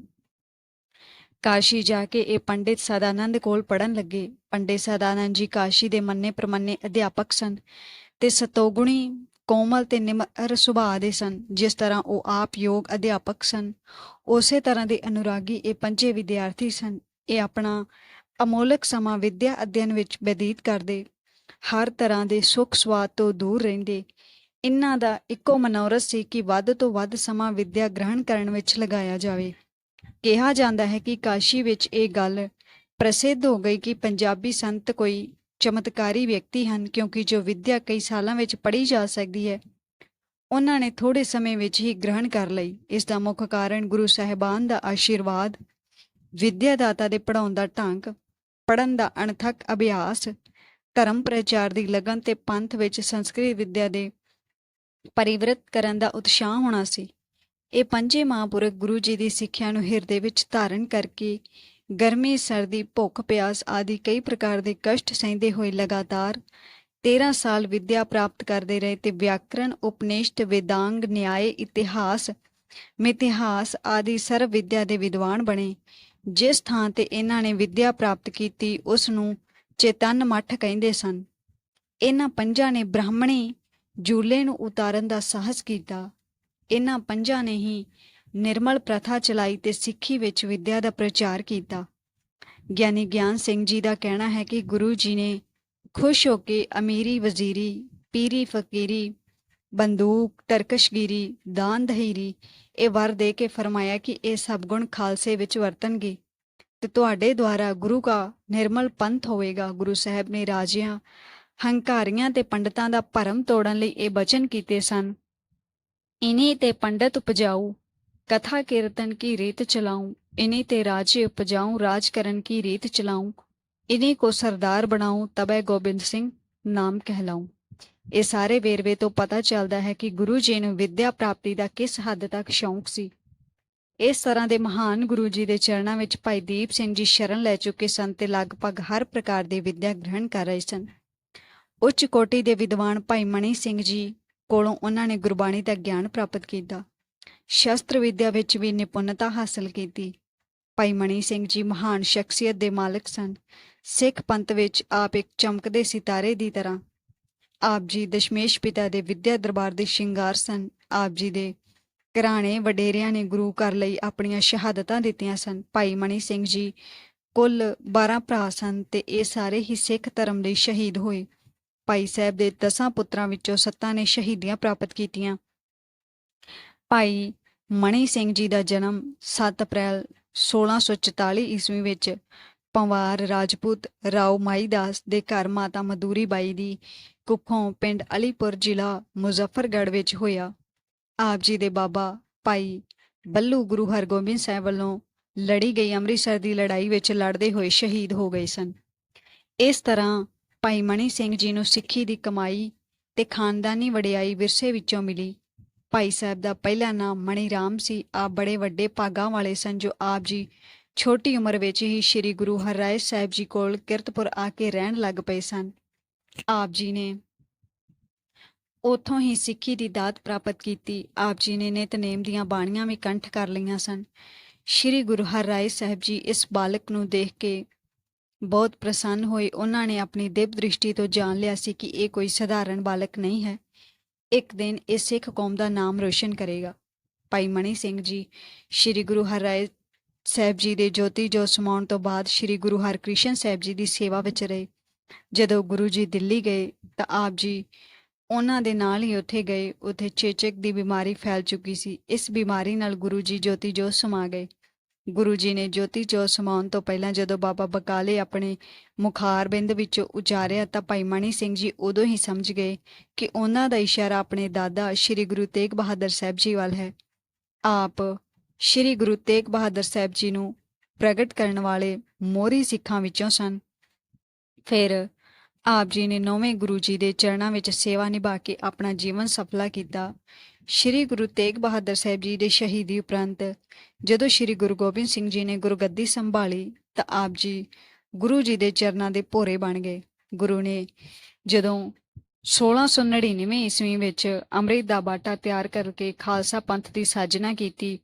ਕਾਸ਼ੀ ਜਾ ਕੇ ਇਹ ਪੰਡਿਤ ਸਦਾਨੰਦ ਕੋਲ ਪੜਨ ਲੱਗੇ। ਪੰਡਿਤ ਸਦਾਨੰਦ ਜੀ ਕਾਸ਼ੀ ਦੇ ਮੰਨੇ ਪ੍ਰਮੰਨੇ ਅਧਿਆਪਕ ਸਨ ਤੇ ਸਤੋਗੁਣੀ ਕੋਮਲ ਤੇ ਨਿਮਰ ਸੁਭਾਅ ਦੇ ਸਨ। ਜਿਸ ਤਰ੍ਹਾਂ ਉਹ ਆਪ ਯੋਗ ਅਧਿਆਪਕ ਸਨ, ਉਸੇ ਤਰ੍ਹਾਂ ਦੇ ਅਨੁਰਾਗੀ ਇਹ ਪੰਜੇ ਵਿਦਿਆਰਥੀ ਸਨ। ਇਹ ਆਪਣਾ ਅਮੋਲਕ ਸਮਾਂ ਵਿਦਿਆ ਅਧਿਐਨ ਵਿੱਚ ਬਤੀਤ ਕਰਦੇ, ਹਰ ਤਰ੍ਹਾਂ ਦੇ ਸੁੱਖ ਸਵਾਦ ਤੋਂ ਦੂਰ ਰਹਿੰਦੇ ਇਹਨਾਂ ਦਾ ਇੱਕੋ ਮਨੋਰਥ ਸੀ ਕਿ ਵੱਧ ਤੋਂ ਵੱਧ ਸਮਾਂ ਵਿਦਿਆ ਗ੍ਰਹਿਣ ਕਰਨ ਵਿੱਚ ਲਗਾਇਆ ਜਾਵੇ। ਕਿਹਾ ਜਾਂਦਾ ਹੈ ਕਿ ਕਾਸ਼ੀ ਵਿੱਚ ਇਹ ਗੱਲ ਪ੍ਰਸਿੱਧ ਹੋ ਗਈ ਕਿ ਪੰਜਾਬੀ ਸੰਤ ਕੋਈ ਚਮਤਕਾਰੀ ਵਿਅਕਤੀ ਹਨ, ਕਿਉਂਕਿ ਜੋ ਵਿਦਿਆ ਕਈ ਸਾਲਾਂ ਵਿੱਚ ਪੜ੍ਹੀ ਜਾ ਸਕਦੀ ਹੈ ਉਹਨਾਂ ਨੇ ਥੋੜੇ ਸਮੇਂ ਵਿੱਚ ਹੀ ਗ੍ਰਹਿਣ ਕਰ ਲਈ। ਇਸ ਦਾ ਮੁੱਖ ਕਾਰਨ ਗੁਰੂ ਸਾਹਿਬਾਨ ਦਾ ਆਸ਼ੀਰਵਾਦ ਵਿਦਿਆ ਦਾਤਾ ਦੇ ਪੜਾਉਣ ਦਾ ਢੰਗ ਪੜਨ ਦਾ ਅਣਥੱਕ ਅਭਿਆਸ, ਧਰਮ ਪ੍ਰਚਾਰ ਦੀ ਲਗਨ ਤੇ ਪੰਥ ਵਿੱਚ ਸੰਸਕ੍ਰਿਤ ਵਿਦਿਆ ਦੇ ਪਰਿਵਰਤ ਕਰਨ ਦਾ ਉਤਸ਼ਾਹ ਹੋਣਾ ਸੀ। ਇਹ ਪੰਜੇ ਮਹਾਂਪੁਰਖ ਗੁਰੂ ਜੀ ਦੀ ਸਿੱਖਿਆ ਨੂੰ ਹਿਰਦੇ ਵਿੱਚ ਧਾਰਨ ਕਰਕੇ ਗਰਮੀ, ਸਰਦੀ, ਭੁੱਖ, ਪਿਆਸ ਆਦਿ ਕਈ ਪ੍ਰਕਾਰ ਦੇ ਕਸ਼ਟ ਸਹਿੰਦੇ ਹੋਏ ਲਗਾਤਾਰ 13 ਸਾਲ ਵਿਦਿਆ ਪ੍ਰਾਪਤ ਕਰਦੇ ਰਹੇ ਤੇ ਵਿਆਕਰਣ ਉਪਨਿਸ਼ਦ ਵੇਦਾਂਗ, ਨਿਆਏ, ਇਤਿਹਾਸ, ਮਿਥਿਹਾਸ ਆਦਿ ਸਰਵ ਵਿਦਿਆ ਦੇ ਵਿਦਵਾਨ ਬਣੇ। ਜਿਸ ਥਾਂ ਤੇ ਇਹਨਾਂ ਨੇ ਵਿਦਿਆ ਪ੍ਰਾਪਤ ਕੀਤੀ, ਉਸ ਨੂੰ ਚੇਤਨ ਮੱਠ ਕਹਿੰਦੇ ਸਨ। ਇਹਨਾਂ ਪੰਜਾਂ ਨੇ ਬ੍ਰਾਹਮਣੀ ਜੂਲੇ ਨੂੰ ਉਤਾਰਨ ਦਾ ਸਾਹਸ ਕੀਤਾ। ਇਹਨਾਂ ਪੰਜਾਂ ਨੇ ਹੀ ਨਿਰਮਲ ਪ੍ਰਥਾ ਚਲਾਈ ਤੇ ਸਿੱਖੀ ਵਿੱਚ ਵਿਦਿਆ ਦਾ ਪ੍ਰਚਾਰ ਕੀਤਾ। ਗਿਆਨੀ ਗਿਆਨ ਸਿੰਘ ਜੀ ਦਾ ਕਹਿਣਾ ਹੈ ਕਿ ਗੁਰੂ ਜੀ ਨੇ ਖੁਸ਼ ਹੋ ਕੇ ਅਮੀਰੀ ਵਜ਼ੀਰੀ, ਪੀਰੀ ਫਕੀਰੀ, ਬੰਦੂਕ, ਤਰਕਸ਼ਗੀਰੀ, ਦਾਨ ਦਹੀਰੀ ਇਹ ਵਰ ਦੇ ਕੇ ਫਰਮਾਇਆ ਕਿ ਇਹ ਸਭ ਗੁਣ ਖਾਲਸੇ ਵਿੱਚ ਵਰਤਣਗੇ। ਤੇ ਤੁਹਾਡੇ ਦੁਆਰਾ ਗੁਰੂ ਦਾ ਨਿਰਮਲ ਪੰਥ ਹੋਵੇਗਾ। ਗੁਰੂ ਸਾਹਿਬ ਨੇ ਰਾਜਿਆਂ ਹੰਕਾਰੀਆਂ ਤੇ ਪੰਡਤਾਂ ਦਾ ਭਰਮ ਤੋੜਨ ਲਈ ਇਹ ਬਚਨ ਕੀਤੇ ਸਨ। ਇਨੇ ਤੇ ਪੰਡਤ ਉਪਜਾਉ ਕਥਾ ਕੀਰਤਨ ਕੀ ਰੀਤ ਚਲਾਉ ਇਨੇ ਤੇ ਰਾਜੇ ਉਪਜਾਉ ਰਾਜ ਕਰਨ ਕੀ ਰੀਤ ਚਲਾਉ ਇਨੇ ਕੋ ਸਰਦਾਰ ਬਣਾਉ ਤਬੈ ਗੋਬਿੰਦ ਸਿੰਘ ਨਾਮ ਕਹਿਲਾਉ ਇਹ ਸਾਰੇ ਵੇਰਵੇ ਤੋਂ ਪਤਾ ਚੱਲਦਾ ਹੈ ਕਿ ਗੁਰੂ ਜੀ ਨੂੰ ਵਿਦਿਆ ਪ੍ਰਾਪਤੀ ਦਾ ਕਿਸ ਹੱਦ ਤੱਕ ਸ਼ੌਂਕ ਸੀ। ਇਸ ਤਰ੍ਹਾਂ ਦੇ ਮਹਾਨ ਗੁਰੂ ਜੀ ਦੇ ਚਰਨਾਂ ਵਿੱਚ ਭਾਈ ਦੀਪ ਸਿੰਘ ਜੀ ਸ਼ਰਨ ਲੈ ਚੁੱਕੇ ਸਨ ਤੇ ਲਗਭਗ ਹਰ ਪ੍ਰਕਾਰ ਦੀ ਵਿਦਿਆ ਗ੍ਰਹਿਣ ਕਰ ਰਹੇ ਸਨ। ਉੱਚ ਕੋਟੀ ਦੇ ਵਿਦਵਾਨ ਭਾਈ ਮਣੀ ਸਿੰਘ ਜੀ ਕੋਲੋਂ ਉਹਨਾਂ ਨੇ ਗੁਰਬਾਣੀ ਦਾ ਗਿਆਨ ਪ੍ਰਾਪਤ ਕੀਤਾ। ਸ਼ਸਤਰ ਵਿਦਿਆ ਵਿੱਚ ਵੀ ਨਿਪੁੰਨਤਾ ਹਾਸਲ ਕੀਤੀ। ਭਾਈ ਮਣੀ ਸਿੰਘ ਜੀ ਮਹਾਨ ਸ਼ਖਸੀਅਤ ਦੇ ਮਾਲਕ ਸਨ। ਸਿੱਖ ਪੰਥ ਵਿੱਚ ਆਪ ਇੱਕ ਚਮਕਦੇ ਸਿਤਾਰੇ ਦੀ ਤਰ੍ਹਾਂ ਆਪ ਜੀ ਦਸ਼ਮੇਸ਼ ਪਿਤਾ ਦੇ ਵਿਦਿਆ ਦਰਬਾਰ ਦੇ ਸ਼ਿੰਗਾਰ ਸਨ। ਆਪ ਜੀ ਦੇ ਘਰਾਣੇ ਵਡੇਰਿਆਂ ਨੇ ਗੁਰੂ ਘਰ ਲਈ ਆਪਣੀਆਂ ਸ਼ਹਾਦਤਾਂ ਦਿੱਤੀਆਂ ਸਨ। ਭਾਈ ਮਣੀ ਸਿੰਘ ਜੀ ਕੁੱਲ 12 ਭਰਾ ਸਨ ਤੇ ਇਹ ਸਾਰੇ ਹੀ ਸਿੱਖ ਧਰਮ ਲਈ ਸ਼ਹੀਦ ਹੋਏ। ਭਾਈ ਸਾਹਿਬ ਦੇ ਦਸਾਂ ਪੁੱਤਰਾਂ ਵਿੱਚੋਂ ਸੱਤਾਂ ਨੇ ਸ਼ਹੀਦੀਆਂ ਪ੍ਰਾਪਤ ਕੀਤੀਆਂ। ਭਾਈ ਮਣੀ ਸਿੰਘ ਜੀ ਦਾ ਜਨਮ 7 ਅਪ੍ਰੈਲ 1644 ਈਸਵੀ ਵਿੱਚ ਪੰਵਾਰ ਰਾਜਪੂਤ ਰਾਓ ਮਾਈਦਾਸ ਦੇ ਘਰ ਮਾਤਾ ਮਦੂਰੀ ਬਾਈ ਦੀ ਕੁੱਖੋਂ ਪਿੰਡ ਅਲੀਪੁਰ ਜ਼ਿਲ੍ਹਾ ਮੁਜ਼ੱਫਰਗੜ੍ਹ ਵਿੱਚ ਹੋਇਆ। ਆਪ ਜੀ ਦੇ ਬਾਬਾ ਭਾਈ ਬੱਲੂ ਗੁਰੂ ਹਰਗੋਬਿੰਦ ਸਾਹਿਬ ਵੱਲੋਂ ਲੜੀ ਗਈ ਅੰਮ੍ਰਿਤਸਰ ਦੀ ਲੜਾਈ ਵਿੱਚ ਲੜਦੇ ਹੋਏ ਸ਼ਹੀਦ ਹੋ ਗਏ ਸਨ। ਇਸ ਤਰ੍ਹਾਂ ਭਾਈ ਮਣੀ ਸਿੰਘ ਜੀ ਨੂੰ ਸਿੱਖੀ ਦੀ ਕਮਾਈ ਤੇ ਖਾਨਦਾਨੀ ਵਡਿਆਈ ਵਿਰਸੇ ਵਿੱਚੋਂ ਮਿਲੀ। ਭਾਈ ਸਾਹਿਬ ਦਾ ਪਹਿਲਾ ਨਾਮ ਮਣੀ ਰਾਮ ਸੀ। ਆਪ ਬੜੇ ਵੱਡੇ ਭਾਗਾਂ ਵਾਲੇ ਸਨ ਜੋ ਆਪ ਜੀ ਛੋਟੀ ਉਮਰ ਵਿੱਚ ਹੀ ਸ੍ਰੀ ਗੁਰੂ ਹਰਿਰਾਏ ਸਾਹਿਬ ਜੀ ਕੋਲ ਕਿਰਤਪੁਰ ਆ ਕੇ ਰਹਿਣ ਲੱਗ ਪਏ ਸਨ। ਆਪ ਜੀ ਨੇ ਉਥੋਂ ਹੀ ਸਿੱਖੀ ਦੀ ਦਾਤ ਪ੍ਰਾਪਤ ਕੀਤੀ। ਆਪ ਜੀ ਨੇ ਨਿਤਨੇਮ ਦੀਆਂ ਬਾਣੀਆਂ ਵੀ ਕੰਠ ਕਰ ਲਈਆਂ ਸਨ। ਸ੍ਰੀ ਗੁਰੂ ਹਰਿਰਾਏ ਸਾਹਿਬ ਜੀ ਇਸ ਬਾਲਕ ਨੂੰ ਦੇਖ ਕੇ ਬਹੁਤ ਪ੍ਰਸੰਨ ਹੋਏ। ਉਹਨਾਂ ਨੇ ਆਪਣੀ ਦਿਵ ਦ੍ਰਿਸ਼ਟੀ ਤੋਂ ਜਾਣ ਲਿਆ ਸੀ ਕਿ ਇਹ ਕੋਈ ਸਧਾਰਨ ਬਾਲਕ ਨਹੀਂ ਹੈ। ਇੱਕ ਦਿਨ ਇਹ ਸਿੱਖ ਕੌਮ ਦਾ ਨਾਮ ਰੋਸ਼ਨ ਕਰੇਗਾ। ਭਾਈ ਮਣੀ ਸਿੰਘ ਜੀ, ਸ੍ਰੀ ਗੁਰੂ ਹਰਿਰਾਏ ਸਾਹਿਬ ਜੀ ਦੇ ਜੋਤੀ ਜੋਤ ਸਮਾਉਣ ਤੋਂ ਬਾਅਦ ਸ੍ਰੀ ਗੁਰੂ ਹਰਕ੍ਰਿਸ਼ਨ ਸਾਹਿਬ ਜੀ ਦੀ ਸੇਵਾ ਵਿੱਚ ਰਹੇ। ਜਦੋਂ ਗੁਰੂ ਜੀ ਦਿੱਲੀ ਗਏ ਤਾਂ ਆਪ ਜੀ ਉਹਨਾਂ ਦੇ ਨਾਲ ਹੀ ਉੱਥੇ ਗਏ। ਉੱਥੇ ਚੇਚਕ ਦੀ ਬਿਮਾਰੀ ਫੈਲ ਚੁੱਕੀ ਸੀ। ਇਸ ਬਿਮਾਰੀ ਨਾਲ ਗੁਰੂ ਜੀ ਜੋਤੀ ਜੋਤ ਸਮਾ ਗਏ। ਗੁਰੂ ਜੀ ਨੇ ਜੋਤੀ ਜੋਤ ਸਮਾਉਣ ਤੋਂ ਪਹਿਲਾਂ ਜਦੋਂ ਬਾਬਾ ਬਕਾਲੇ ਆਪਣੇ ਮੁਖਾਰਬਿੰਦ ਵਿੱਚ ਉਚਾਰਿਆ ਤਾਂ ਭਾਈ ਮਣੀ ਸਿੰਘ ਜੀ ਉਦੋਂ ਹੀ ਸਮਝ ਗਏ ਕਿ ਉਹਨਾਂ ਦਾ ਇਸ਼ਾਰਾ ਆਪਣੇ ਦਾਦਾ ਸ੍ਰੀ ਗੁਰੂ ਤੇਗ ਬਹਾਦਰ ਸਾਹਿਬ ਜੀ ਵੱਲ ਹੈ। ਆਪ ਸ੍ਰੀ ਗੁਰੂ ਤੇਗ ਬਹਾਦਰ ਸਾਹਿਬ ਜੀ ਨੂੰ ਪ੍ਰਗਟ ਕਰਨ ਵਾਲੇ ਮੋਰੀ ਸਿੱਖਾਂ ਵਿੱਚੋਂ ਸਨ। ਫਿਰ ਆਪ ਜੀ ਨੇ ਨੌਵੇਂ ਗੁਰੂ ਜੀ ਦੇ ਚਰਨਾਂ ਵਿੱਚ ਸੇਵਾ ਨਿਭਾ ਕੇ ਆਪਣਾ ਜੀਵਨ ਸਫਲਾ ਕੀਤਾ। ਸ੍ਰੀ ਗੁਰੂ ਤੇਗ ਬਹਾਦਰ ਸਾਹਿਬ ਜੀ ਦੇ ਸ਼ਹੀਦੀ ਉਪਰੰਤ ਜਦੋਂ ਸ੍ਰੀ ਗੁਰੂ ਗੋਬਿੰਦ ਸਿੰਘ ਜੀ ਨੇ ਗੁਰਗੱਦੀ ਸੰਭਾਲੀ ਤਾਂ ਆਪ ਜੀ ਗੁਰੂ ਜੀ ਦੇ ਚਰਨਾਂ ਦੇ ਭੋਰੇ ਬਣ ਗਏ। ਗੁਰੂ ਨੇ ਜਦੋਂ 1699 ਈਸਵੀ ਵਿੱਚ ਅੰਮ੍ਰਿਤ ਦਾ ਬਾਟਾ ਤਿਆਰ ਕਰਕੇ ਖਾਲਸਾ ਪੰਥ ਦੀ ਸਾਜਨਾ ਕੀਤੀ,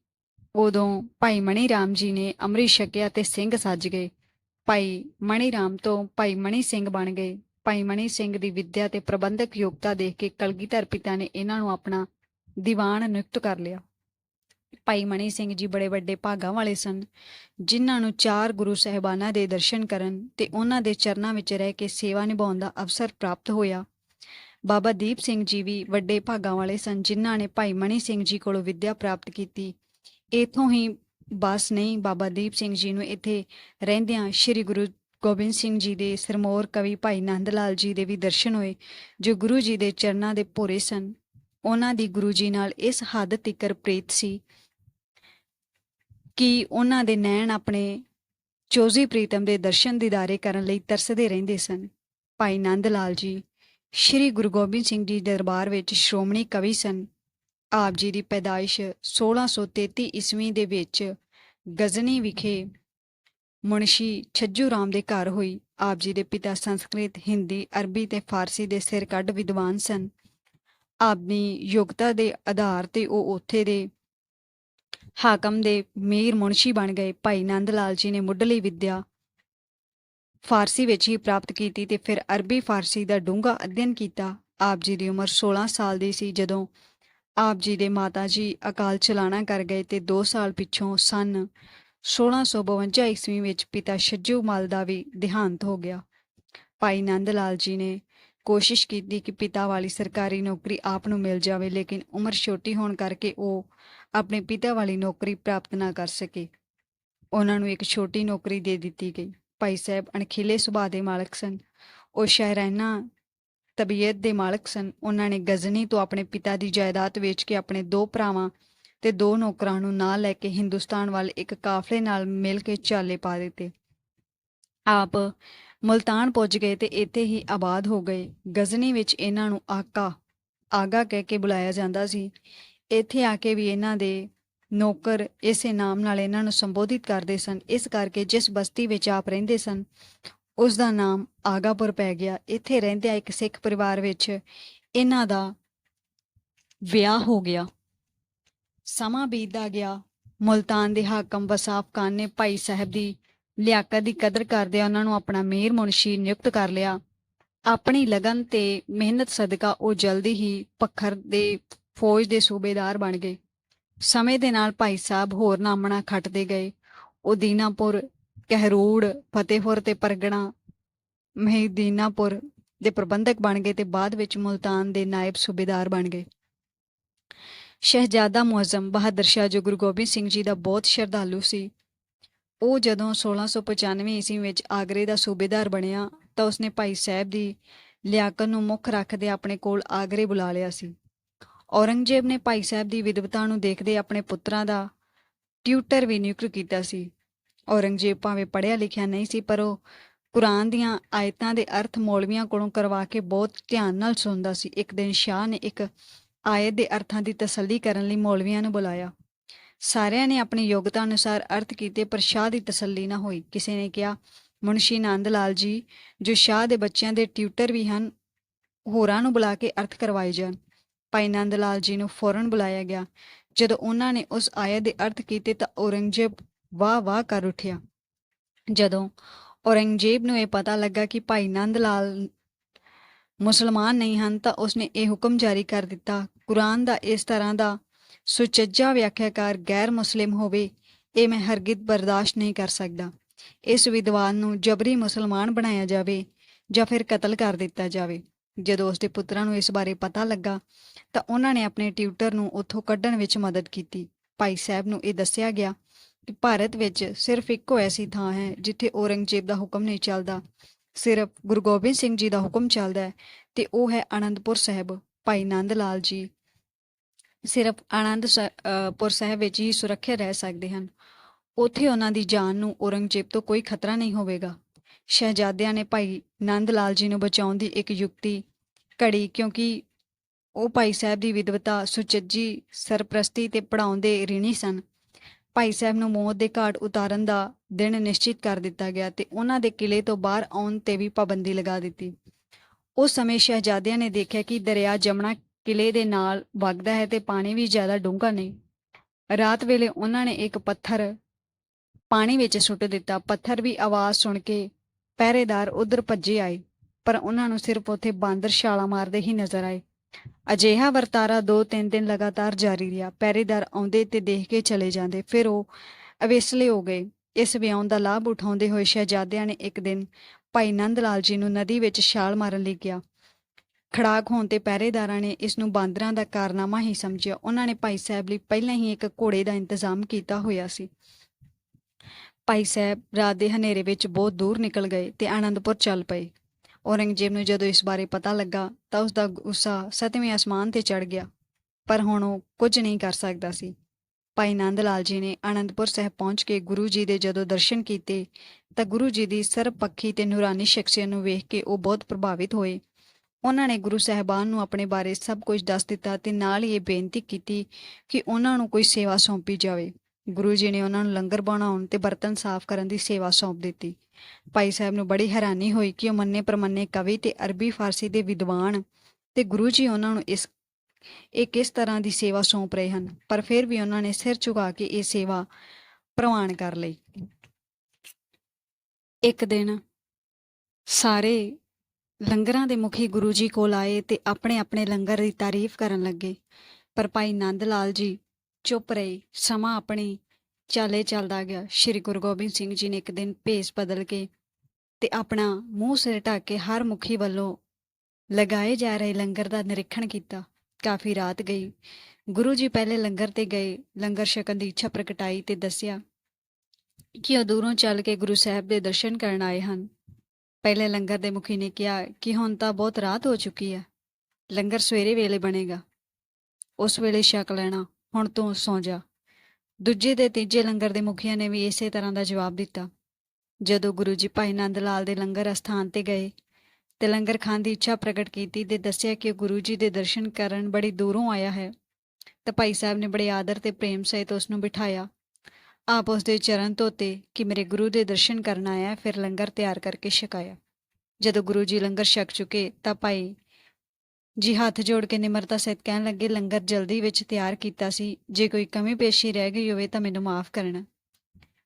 ਉਦੋਂ ਭਾਈ ਮਣੀ ਰਾਮ ਜੀ ਨੇ ਅੰਮ੍ਰਿਤ ਛਕਿਆ ਤੇ ਸਿੰਘ ਸੱਜ ਗਏ। ਭਾਈ ਮਣੀ ਰਾਮ ਤੋਂ ਭਾਈ ਮਣੀ ਸਿੰਘ ਬਣ ਗਏ। ਭਾਈ ਮਣੀ ਸਿੰਘ ਦੀ ਵਿੱਦਿਆ ਤੇ ਪ੍ਰਬੰਧਕ ਯੋਗਤਾ ਦੇਖ ਕੇ ਕਲਗੀਧਰ ਪਿਤਾ ਨੇ ਇਹਨਾਂ ਨੂੰ ਆਪਣਾ ਦੀਵਾਨ ਨਿਯੁਕਤ ਕਰ ਲਿਆ। ਭਾਈ ਮਣੀ ਸਿੰਘ ਜੀ ਬੜੇ ਵੱਡੇ ਭਾਗਾਂ ਵਾਲੇ ਸਨ, ਜਿਨ੍ਹਾਂ ਨੂੰ ਚਾਰ ਗੁਰੂ ਸਹਿਬਾਨਾਂ ਦੇ ਦਰਸ਼ਨ ਕਰਨ ਤੇ ਉਹਨਾਂ ਦੇ ਚਰਨਾਂ ਵਿੱਚ ਰਹਿ ਕੇ ਸੇਵਾ ਨਿਭਾਉਣ ਦਾ ਅਵਸਰ ਪ੍ਰਾਪਤ ਹੋਇਆ। ਬਾਬਾ ਦੀਪ ਸਿੰਘ ਜੀ ਵੀ ਵੱਡੇ ਭਾਗਾਂ ਵਾਲੇ ਸਨ, ਜਿਨ੍ਹਾਂ ਨੇ ਭਾਈ ਮਣੀ ਸਿੰਘ ਜੀ ਕੋਲੋਂ ਵਿੱਦਿਆ ਪ੍ਰਾਪਤ ਕੀਤੀ। ਇਥੋਂ ਹੀ ਬਸ ਨਹੀਂ, ਬਾਬਾ ਦੀਪ ਸਿੰਘ ਜੀ ਨੂੰ ਇੱਥੇ ਰਹਿੰਦਿਆਂ ਸ੍ਰੀ ਗੁਰੂ ਗੋਬਿੰਦ ਸਿੰਘ ਜੀ ਦੇ ਸਰਮੌਰ ਕਵੀ ਭਾਈ ਨੰਦ ਲਾਲ ਜੀ ਦੇ ਵੀ ਦਰਸ਼ਨ ਹੋਏ, ਜੋ ਗੁਰੂ ਜੀ ਦੇ ਚਰਨਾਂ ਦੇ ਭੋਰੇ ਸਨ। ਉਹਨਾਂ ਦੀ ਗੁਰੂ ਜੀ ਨਾਲ ਇਸ ਹੱਦ ਤੀਕਰ ਪ੍ਰੀਤ ਸੀ ਕਿ ਉਹਨਾਂ ਦੇ ਨੈਣ ਆਪਣੇ ਚੋਜ਼ੀ ਪ੍ਰੀਤਮ ਦੇ ਦਰਸ਼ਨ ਦੀਦਾਰੇ ਕਰਨ ਲਈ ਤਰਸਦੇ ਰਹਿੰਦੇ ਸਨ। ਭਾਈ ਨੰਦ ਲਾਲ ਜੀ, ਸ੍ਰੀ ਗੁਰੂ ਗੋਬਿੰਦ ਸਿੰਘ ਜੀ ਦੇ ਦਰਬਾਰ ਵਿੱਚ ਸ਼੍ਰੋਮਣੀ ਕਵੀ ਸਨ। ਆਪ ਜੀ ਦੀ ਪੈਦਾਇਸ਼ 1633 ਈਸਵੀ ਦੇ ਵਿੱਚ ਗਜ਼ਨੀ ਵਿਖੇ ਮੁਨਸ਼ੀ ਛੱਜੂ ਰਾਮ ਦੇ ਘਰ ਹੋਈ। ਆਪ ਜੀ ਦੇ ਪਿਤਾ ਸੰਸਕ੍ਰਿਤ, ਹਿੰਦੀ, ਅਰਬੀ ਤੇ ਫਾਰਸੀ ਦੇ ਸਿਰ ਕੱਢ ਵਿਦਵਾਨ ਸਨ। ਆਪਣੀ ਯੋਗਤਾ ਦੇ ਆਧਾਰ ਤੇ ਉਹ ਉੱਥੇ ਦੇ ਹਾਕਮ ਦੇ ਮੀਰ ਮੁਨਸ਼ੀ ਬਣ ਗਏ। ਭਾਈ ਨੰਦ ਲਾਲ ਜੀ ਨੇ ਮੁੱਢਲੀ ਵਿੱਦਿਆ ਫਾਰਸੀ ਵਿੱਚ ਹੀ ਪ੍ਰਾਪਤ ਕੀਤੀ ਤੇ ਫਿਰ ਅਰਬੀ ਫਾਰਸੀ ਦਾ ਡੂੰਘਾ ਅਧਿਐਨ ਕੀਤਾ। ਆਪ ਜੀ ਦੀ ਉਮਰ 16 ਸਾਲ ਦੀ ਸੀ ਜਦੋਂ ਆਪ ਜੀ ਦੇ ਮਾਤਾ ਜੀ ਅਕਾਲ ਚਲਾਣਾ ਕਰ ਗਏ ਤੇ 2 ਸਾਲ ਪਿੱਛੋਂ ਸਨ 1652 ਈਸਵੀ ਵਿੱਚ ਪਿਤਾ ਛੱਜੂ ਮਲ ਦਾ ਵੀ ਦੇਹਾਂਤ ਹੋ ਗਿਆ। ਭਾਈ ਨੰਦ ਲਾਲ ਜੀ ਨੇ ਕੋਸ਼ਿਸ਼ ਕੀਤੀ ਕਿ ਪਿਤਾ ਵਾਲੀ ਸਰਕਾਰੀ ਨੌਕਰੀ ਆਪ ਨੂੰ ਮਿਲ ਜਾਵੇ, ਲੇਕਿਨ ਉਮਰ ਛੋਟੀ ਹੋਣ ਕਰਕੇ ਉਹ ਆਪਣੇ ਪਿਤਾ ਵਾਲੀ ਨੌਕਰੀ ਪ੍ਰਾਪਤ ਨਾ ਕਰ ਸਕੇ। ਉਹਨਾਂ ਨੂੰ ਇੱਕ ਛੋਟੀ ਨੌਕਰੀ ਦੇ ਦਿੱਤੀ ਗਈ। ਭਾਈ ਸਾਹਿਬ ਅਣਖੀਲੇ ਸੁਭਾਅ ਦੇ ਮਾਲਕ ਸਨ। ਉਹ ਸ਼ਾਇਰਾਨਾ ਤਬੀਅਤ ਦੇ ਮਾਲਕ ਸਨ। ਉਹਨਾਂ ਨੇ ਗਜ਼ਨੀ ਤੋਂ ਆਪਣੇ ਪਿਤਾ ਦੀ ਜਾਇਦਾਦ ਵੇਚ ਕੇ ਆਪਣੇ ਦੋ ਭਰਾਵਾਂ ਤੇ ਦੋ ਨੌਕਰਾਂ ਨੂੰ ਨਾਲ ਲੈ ਕੇ ਹਿੰਦੁਸਤਾਨ ਵੱਲ ਇੱਕ ਕਾਫਲੇ ਨਾਲ ਮਿਲ ਕੇ ਚਾਲੇ ਪਾ ਦਿੱਤੇ। ਆਪ ਮੁਲਤਾਨ ਪਹੁੰਚ ਗਏ ਤੇ ਇੱਥੇ ਹੀ ਆਬਾਦ ਹੋ ਗਏ। ਗਜ਼ਨੀ ਵਿੱਚ ਇਹਨਾਂ ਨੂੰ ਆਕਾ, ਆਗਾ ਕਹਿ ਕੇ ਬੁਲਾਇਆ ਜਾਂਦਾ ਸੀ। ਇੱਥੇ ਆ ਕੇ ਵੀ ਇਹਨਾਂ ਦੇ ਨੌਕਰ ਇਸੇ ਨਾਮ ਨਾਲ ਇਹਨਾਂ ਨੂੰ ਸੰਬੋਧਿਤ ਕਰਦੇ ਸਨ। ਇਸ ਕਰਕੇ ਜਿਸ ਬਸਤੀ ਵਿੱਚ ਆਪ ਰਹਿੰਦੇ ਸਨ, ਉਸ ਦਾ ਨਾਮ ਆਗਾਪੁਰ ਪੈ ਗਿਆ। ਇੱਥੇ ਰਹਿੰਦਿਆਂ ਇੱਕ ਸਿੱਖ ਪਰਿਵਾਰ ਵਿੱਚ ਇਹਨਾਂ ਦਾ ਵਿਆਹ ਹੋ ਗਿਆ। ਸਮਾਂ ਬੀਤਦਾ ਗਿਆ। ਮੁਲਤਾਨ ਦੇ ਹਾਕਮ ਵਸਾਫ ਖਾਨ ਨੇ ਭਾਈ ਸਾਹਿਬ ਦੀ ਲਿਆਕਤ ਦੀ ਕਦਰ ਕਰਦਿਆਂ ਉਹਨਾਂ ਨੂੰ ਆਪਣਾ ਮੇਰ ਮੁਨਸ਼ੀ ਨਿਯੁਕਤ ਕਰ ਲਿਆ। ਆਪਣੀ ਲਗਨ ਤੇ ਮਿਹਨਤ ਸਦਕਾ ਉਹ ਜਲਦੀ ਹੀ ਪੱਖਰ ਦੇ ਫੌਜ ਦੇ ਸੂਬੇਦਾਰ ਬਣ ਗਏ। ਸਮੇਂ ਦੇ ਨਾਲ ਭਾਈ ਸਾਹਿਬ ਹੋਰ ਨਾਮਣਾ ਖੱਟਦੇ ਗਏ। ਉਹ ਦੀਨਾਪੁਰ, ਕਹਿਰੂੜ, ਫਤਿਹਪੁਰ ਤੇ ਪਰਗਣਾ, ਮਹੀਦੀਨਾਪੁਰ ਦੇ ਪ੍ਰਬੰਧਕ ਬਣ ਗਏ ਤੇ ਬਾਅਦ ਵਿੱਚ ਮੁਲਤਾਨ ਦੇ ਨਾਇਬ ਸੂਬੇਦਾਰ ਬਣ ਗਏ। ਸ਼ਹਿਜ਼ਾਦਾ ਮੁਅਜ਼ਮ ਬਹਾਦਰ ਸ਼ਾਹ ਜੋ ਗੁਰੂ ਗੋਬਿੰਦ ਸਿੰਘ ਜੀ ਦਾ ਬਹੁਤ ਸ਼ਰਧਾਲੂ ਸੀ। ਉਹ ਜਦੋਂ 1695 ਈਸਵੀ ਵਿੱਚ ਆਗਰੇ ਦਾ ਸੂਬੇਦਾਰ ਬਣਿਆ, ਤਾਂ ਉਸਨੇ ਭਾਈ ਸਾਹਿਬ ਦੀ ਲਿਆਕਤ ਨੂੰ ਮੁੱਖ ਰੱਖਦੇ ਆਪਣੇ ਕੋਲ ਆਗਰੇ ਬੁਲਾ ਲਿਆ ਸੀ। ਔਰੰਗਜ਼ੇਬ ਨੇ ਭਾਈ ਸਾਹਿਬ ਦੀ ਵਿਦਵਤਾ ਨੂੰ ਦੇਖਦੇ ਆਪਣੇ ਪੁੱਤਰਾਂ ਦਾ ਟਿਊਟਰ ਵੀ ਨਿਯੁਕਤ ਕੀਤਾ ਸੀ। ਔਰੰਗਜ਼ੇਬ ਭਾਵੇਂ ਪੜ੍ਹਿਆ ਲਿਖਿਆ ਨਹੀਂ ਸੀ, ਪਰ ਉਹ ਕੁਰਾਨ ਦੀਆਂ ਆਇਤਾਂ ਦੇ ਅਰਥ ਮੌਲਵੀਆਂ ਕੋਲੋਂ ਕਰਵਾ ਕੇ ਬਹੁਤ ਧਿਆਨ ਨਾਲ ਸੁਣਦਾ ਸੀ। ਇੱਕ ਦਿਨ ਸ਼ਾਹ ਨੇ ਇੱਕ ਆਇਤ ਦੇ ਅਰਥਾਂ ਦੀ ਤਸੱਲੀ ਕਰਨ ਲਈ ਮੌਲਵੀਆਂ ਨੂੰ ਬੁਲਾਇਆ। ਸਾਰਿਆਂ ਨੇ ਆਪਣੀ ਯੋਗਤਾ ਅਨੁਸਾਰ ਅਰਥ ਕੀਤੇ, ਪਰ ਸ਼ਾਹ ਦੀ ਤਸੱਲੀ ਨਾ ਹੋਈ। ਕਿਸੇ ਨੇ ਕਿਹਾ, ਮੁਨਸ਼ੀ ਨੰਦ ਲਾਲ ਜੀ, ਜੋ ਸ਼ਾਹ ਦੇ ਬੱਚਿਆਂ ਦੇ ਟਿਊਟਰ ਵੀ ਹਨ, ਹੋਰਾਂ ਨੂੰ ਬੁਲਾ ਕੇ ਅਰਥ ਕਰਵਾਏ ਜਾਣ। ਭਾਈ ਨੰਦ ਲਾਲ ਜੀ ਨੂੰ ਫੌਰਨ ਬੁਲਾਇਆ ਗਿਆ। ਜਦੋਂ ਉਹਨਾਂ ਨੇ ਉਸ ਆਇਤ ਦੇ ਅਰਥ ਕੀਤੇ ਤਾਂ ਔਰੰਗਜ਼ੇਬ ਵਾਹ ਵਾਹ ਕਰ ਉੱਠਿਆ। ਜਦੋਂ ਔਰੰਗਜ਼ੇਬ ਨੂੰ ਇਹ ਪਤਾ ਲੱਗਾ ਕਿ ਭਾਈ ਨੰਦ ਲਾਲ ਮੁਸਲਮਾਨ ਨਹੀਂ ਹਨ, ਤਾਂ ਉਸਨੇ ਇਹ ਹੁਕਮ ਜਾਰੀ ਕਰ ਦਿੱਤਾ। ਕੁਰਾਨ ਦਾ ਇਸ ਤਰ੍ਹਾਂ ਦਾ ਸੁਚੱਜਾ ਵਿਆਖਿਆਕਾਰ ਗੈਰ ਮੁਸਲਿਮ ਹੋਵੇ, ਇਹ ਮੈਂ ਹਰਗਿਤ ਬਰਦਾਸ਼ਤ ਨਹੀਂ ਕਰ ਸਕਦਾ। ਇਸ ਵਿਦਵਾਨ ਨੂੰ ਜਬਰੀ ਮੁਸਲਮਾਨ ਬਣਾਇਆ ਜਾਵੇ ਜਾਂ ਫਿਰ ਕਤਲ ਕਰ ਦਿੱਤਾ ਜਾਵੇ। ਜਦੋਂ ਉਸਦੇ ਪੁੱਤਰਾਂ ਨੂੰ ਇਸ ਬਾਰੇ ਪਤਾ ਲੱਗਾ, ਤਾਂ ਉਹਨਾਂ ਨੇ ਆਪਣੇ ਟਿਊਟਰ ਨੂੰ ਉੱਥੋਂ ਕੱਢਣ ਵਿੱਚ ਮਦਦ ਕੀਤੀ। ਭਾਈ ਸਾਹਿਬ ਨੂੰ ਇਹ ਦੱਸਿਆ ਗਿਆ ਕਿ ਭਾਰਤ ਵਿੱਚ ਸਿਰਫ ਇੱਕੋ ਐਸੀ ਥਾਂ ਹੈ ਜਿੱਥੇ ਔਰੰਗਜ਼ੇਬ ਦਾ ਹੁਕਮ ਨਹੀਂ ਚੱਲਦਾ। ਸਿਰਫ ਗੁਰੂ ਗੋਬਿੰਦ ਸਿੰਘ ਜੀ ਦਾ ਹੁਕਮ ਚੱਲਦਾ ਹੈ ਤੇ ਉਹ ਹੈ ਆਨੰਦਪੁਰ ਸਾਹਿਬ। ਭਾਈ ਨੰਦ ਲਾਲ ਜੀ ਸਿਰਫ ਆਨੰਦ ਸ- ਸਾਹਿਬ ਵਿੱਚ ਹੀ ਸੁਰੱਖਿਅਤ ਰਹਿ ਸਕਦੇ ਹਨ। ਉੱਥੇ ਉਹਨਾਂ ਦੀ ਜਾਨ ਨੂੰ ਔਰੰਗਜ਼ੇਬ ਤੋਂ ਕੋਈ ਖਤਰਾ ਨਹੀਂ ਹੋਵੇਗਾ। ਸ਼ਹਿਜ਼ਾਦਿਆਂ ਨੇ ਭਾਈ ਨੰਦ ਲਾਲ ਜੀ ਨੂੰ ਬਚਾਉਣ ਦੀ ਇੱਕ ਯੁਕਤੀ ਘੜੀ ਕਿਉਂਕਿ ਉਹ ਭਾਈ ਸਾਹਿਬ ਦੀ ਵਿਦਵਤਾ ਸੁਚੱਜੀ, ਸਰਪ੍ਰਸਤੀ ਤੇ ਪੜਾਉਣ ਦੇ ਰਿਣੀ ਸਨ। ਭਾਈ ਸਾਹਿਬ ਨੂੰ ਮੌਤ ਦੇ ਘਾਟ ਉਤਾਰਨ ਦਾ ਦਿਨ ਨਿਸ਼ਚਿਤ ਕਰ ਦਿੱਤਾ ਗਿਆ ਤੇ ਉਹਨਾਂ ਦੇ ਕਿਲੇ ਤੋਂ ਬਾਹਰ ਆਉਣ ਤੇ ਵੀ ਪਾਬੰਦੀ ਲਗਾ ਦਿੱਤੀ। ਉਸ ਸਮੇਂ ਸ਼ਹਿਜ਼ਾਦਿਆਂ ਨੇ ਦੇਖਿਆ ਕਿ ਦਰਿਆ ਜਮਨਾ ਕਿਲੇ ਦੇ ਨਾਲ ਵਗਦਾ ਹੈ ਤੇ ਪਾਣੀ ਵੀ ਜ਼ਿਆਦਾ ਡੂੰਘਾ ਨਹੀਂ। ਰਾਤ ਵੇਲੇ ਉਹਨਾਂ ਨੇ ਇੱਕ ਪੱਥਰ ਪਾਣੀ ਵਿੱਚ ਸੁੱਟ ਦਿੱਤਾ। ਪੱਥਰ ਵੀ ਆਵਾਜ਼ ਸੁਣ ਕੇ ਪਹਿਰੇਦਾਰ ਉਧਰ ਭੱਜੇ ਆਏ, ਪਰ ਉਹਨਾਂ ਨੂੰ ਸਿਰਫ ਉੱਥੇ ਬਾਂਦਰ ਛਾਲਾਂ ਮਾਰਦੇ ਹੀ ਨਜ਼ਰ ਆਏ। ਅਜਿਹਾ ਵਰਤਾਰਾ ਦੋ ਤਿੰਨ ਦਿਨ ਲਗਾਤਾਰ ਜਾਰੀ ਰਿਹਾ। ਪਹਿਰੇਦਾਰ ਆਉਂਦੇ ਤੇ ਦੇਖ ਕੇ ਚਲੇ ਜਾਂਦੇ, ਫਿਰ ਉਹ ਅਵੇਸਲੇ ਹੋ ਗਏ। ਇਸ ਵਿਆਉਣ ਦਾ ਲਾਭ ਉਠਾਉਂਦੇ ਹੋਏ ਸ਼ਹਿਜ਼ਾਦਿਆਂ ਨੇ ਇੱਕ ਦਿਨ ਭਾਈ ਨੰਦ ਲਾਲ ਜੀ ਨੂੰ ਨਦੀ ਵਿੱਚ ਛਾਲ ਮਾਰਨ ਲਈ ਕਿਹਾ। ਖੜਾਕ ਹੋਣ ਤੇ ਪਹਿਰੇਦਾਰਾਂ ਨੇ ਇਸ ਨੂੰ ਬਾਂਦਰਾਂ ਦਾ ਕਾਰਨਾਮਾ ਹੀ ਸਮਝਿਆ। ਉਹਨਾਂ ਨੇ ਭਾਈ ਸਾਹਿਬ ਲਈ ਪਹਿਲਾਂ ਹੀ ਇੱਕ ਘੋੜੇ ਦਾ ਇੰਤਜ਼ਾਮ ਕੀਤਾ ਹੋਇਆ ਸੀ। ਭਾਈ ਸਾਹਿਬ ਰਾਤ ਦੇ ਹਨੇਰੇ ਵਿੱਚ ਬਹੁਤ ਦੂਰ ਨਿਕਲ ਗਏ ਤੇ ਆਨੰਦਪੁਰ ਚੱਲ ਪਏ। ਔਰੰਗਜ਼ੇਬ ਨੂੰ ਜਦੋਂ ਇਸ ਬਾਰੇ ਪਤਾ ਲੱਗਾ ਤਾਂ ਉਸ ਦਾ ਗੁੱਸਾ ਸਤਵੇਂ ਅਸਮਾਨ ਤੇ ਚੜ ਗਿਆ। ਪਰ ਹੁਣ ਉਹ ਕੁਝ ਨਹੀਂ ਕਰ ਸਕਦਾ ਸੀ। ਭਾਈ ਨੰਦ ਲਾਲ ਜੀ ਨੇ ਆਨੰਦਪੁਰ ਸਾਹਿਬ ਪਹੁੰਚ ਕੇ ਗੁਰੂ ਜੀ ਦੇ ਜਦੋਂ ਦਰਸ਼ਨ ਕੀਤੇ ਤਾਂ ਗੁਰੂ ਜੀ ਦੀ ਸਰਬਪੱਖੀ ਤੇ ਨੂਰਾਨੀ ਸ਼ਖਸੀਅਤ ਨੂੰ ਵੇਖ ਕੇ ਉਹ ਬਹੁਤ ਪ੍ਰਭਾਵਿਤ ਹੋਏ। ਉਹਨਾਂ ਨੇ ਗੁਰੂ ਸਾਹਿਬਾਨ ਨੂੰ ਆਪਣੇ ਬਾਰੇ ਸਭ ਕੁਝ ਦੱਸ ਦਿੱਤਾ ਤੇ ਨਾਲ ਹੀ ਇਹ ਬੇਨਤੀ ਕੀਤੀ ਕਿ ਉਹਨਾਂ ਨੂੰ ਕੋਈ ਸੇਵਾ ਸੌਂਪੀ ਜਾਵੇ। ਗੁਰੂ ਜੀ ਨੇ ਉਹਨਾਂ ਨੂੰ ਲੰਗਰ ਬਣਾਉਣ ਤੇ ਬਰਤਨ ਸਾਫ਼ ਕਰਨ ਦੀ ਸੇਵਾ ਸੌਂਪ ਦਿੱਤੀ। ਭਾਈ ਸਾਹਿਬ ਨੂੰ ਬੜੀ ਹੈਰਾਨੀ ਹੋਈ ਕਿ ਉਹ ਮੰਨੇ ਪ੍ਰਮੰਨੇ ਕਵੀ ਤੇ ਅਰਬੀ ਫਾਰਸੀ ਦੇ ਵਿਦਵਾਨ ਤੇ ਗੁਰੂ ਜੀ ਉਹਨਾਂ ਨੂੰ ਇਸ, ਇਹ ਕਿਸ ਤਰ੍ਹਾਂ ਦੀ ਸੇਵਾ ਸੌਂਪ ਰਹੇ ਹਨ? ਪਰ ਫਿਰ ਵੀ ਉਹਨਾਂ ਨੇ ਸਿਰ ਝੁਕਾ ਕੇ ਇਹ ਸੇਵਾ ਪ੍ਰਵਾਨ ਕਰ ਲਈ। ਇੱਕ ਦਿਨ ਸਾਰੇ ਲੰਗਰਾਂ ਦੇ ਮੁਖੀ ਗੁਰੂ ਜੀ ਕੋਲ ਆਏ ਤੇ ਆਪਣੇ ਆਪਣੇ ਲੰਗਰ ਦੀ ਤਾਰੀਫ ਕਰਨ ਲੱਗੇ। ਪਰ ਭਾਈ ਨੰਦ ਲਾਲ ਜੀ ਚੁੱਪ ਰਹੇ। ਸਮਾਂ ਆਪਣੀ ਚਾਲੇ ਚੱਲਦਾ ਗਿਆ। ਸ਼੍ਰੀ ਗੁਰੂ ਗੋਬਿੰਦ ਸਿੰਘ ਜੀ ਨੇ ਇੱਕ ਦਿਨ ਭੇਸ ਬਦਲ ਕੇ ਤੇ ਆਪਣਾ ਮੂੰਹ ਸਿਰ ਢੱਕ ਕੇ ਹਰ ਮੁਖੀ ਵੱਲੋਂ ਲਗਾਏ ਜਾ ਰਹੇ ਲੰਗਰ ਦਾ ਨਿਰੀਖਣ ਕੀਤਾ। ਕਾਫੀ ਰਾਤ ਗਈ। ਗੁਰੂ ਜੀ ਪਹਿਲੇ ਲੰਗਰ ਤੇ ਗਏ। ਲੰਗਰ ਛਕਣ ਦੀ ਇੱਛਾ ਪ੍ਰਗਟਾਈ ਤੇ ਦੱਸਿਆ ਕਿ ਉਹ ਚੱਲ ਕੇ ਗੁਰੂ ਸਾਹਿਬ ਦੇ ਦਰਸ਼ਨ ਕਰਨ ਆਏ ਹਨ। ਪਹਿਲੇ ਲੰਗਰ ਦੇ ਮੁਖੀ ਨੇ ਕਿਹਾ ਕਿ ਹੁਣ ਤਾਂ ਬਹੁਤ ਰਾਤ ਹੋ ਚੁੱਕੀ ਹੈ। ਲੰਗਰ ਸਵੇਰੇ ਵੇਲੇ ਬਣੇਗਾ। ਉਸ ਵੇਲੇ ਛਕ ਲੈਣਾ, ਹੁਣ ਤੂੰ ਸੌਂ ਜਾ। ਦੂਜੇ ਤੇ ਤੀਜੇ ਲੰਗਰ ਦੇ ਮੁਖੀਆਂ ਨੇ ਵੀ ਇਸੇ ਤਰ੍ਹਾਂ ਦਾ ਜਵਾਬ ਦਿੱਤਾ। ਜਦੋਂ ਗੁਰੂ ਜੀ ਭਾਈ ਨੰਦ ਲਾਲ ਦੇ ਲੰਗਰ ਅਸਥਾਨ ਤੇ ਗਏ ਤੇ ਲੰਗਰ ਖਾਣ ਦੀ ਇੱਛਾ ਪ੍ਰਗਟ ਕੀਤੀ ਤੇ ਦੱਸਿਆ ਕਿ ਗੁਰੂ ਜੀ ਦੇ ਦਰਸ਼ਨ ਕਰਨ ਬੜੀ ਦੂਰੋਂ ਆਇਆ ਹੈ, ਤਾਂ ਭਾਈ ਸਾਹਿਬ ਨੇ ਬੜੇ ਆਦਰ ਤੇ ਪ੍ਰੇਮ ਸਹਿਤ ਉਸ ਨੂੰ ਬਿਠਾਇਆ। ਆਪ ਉਸ ਦੇ ਚਰਨ ਧੋਤੇ ਕਿ ਮੇਰੇ ਗੁਰੂ ਦੇ ਦਰਸ਼ਨ ਕਰਨ ਆਇਆ, ਫਿਰ ਲੰਗਰ ਤਿਆਰ ਕਰਕੇ ਛਕਾਇਆ ਜਦੋਂ ਗੁਰੂ ਜੀ ਲੰਗਰ ਛਕ ਚੁੱਕੇ ਤਾਂ ਭਾਈ ਜੀ ਹੱਥ ਜੋੜ ਕੇ ਨਿਮਰਤਾ ਸਹਿਤ ਕਹਿਣ ਲੱਗੇ, ਲੰਗਰ ਜਲਦੀ ਵਿੱਚ ਤਿਆਰ ਕੀਤਾ ਸੀ, ਜੇ ਕੋਈ ਕਮੀ ਪੇਸ਼ੀ ਰਹਿ ਗਈ ਹੋਵੇ ਤਾਂ ਮੈਨੂੰ ਮਾਫ ਕਰਨਾ।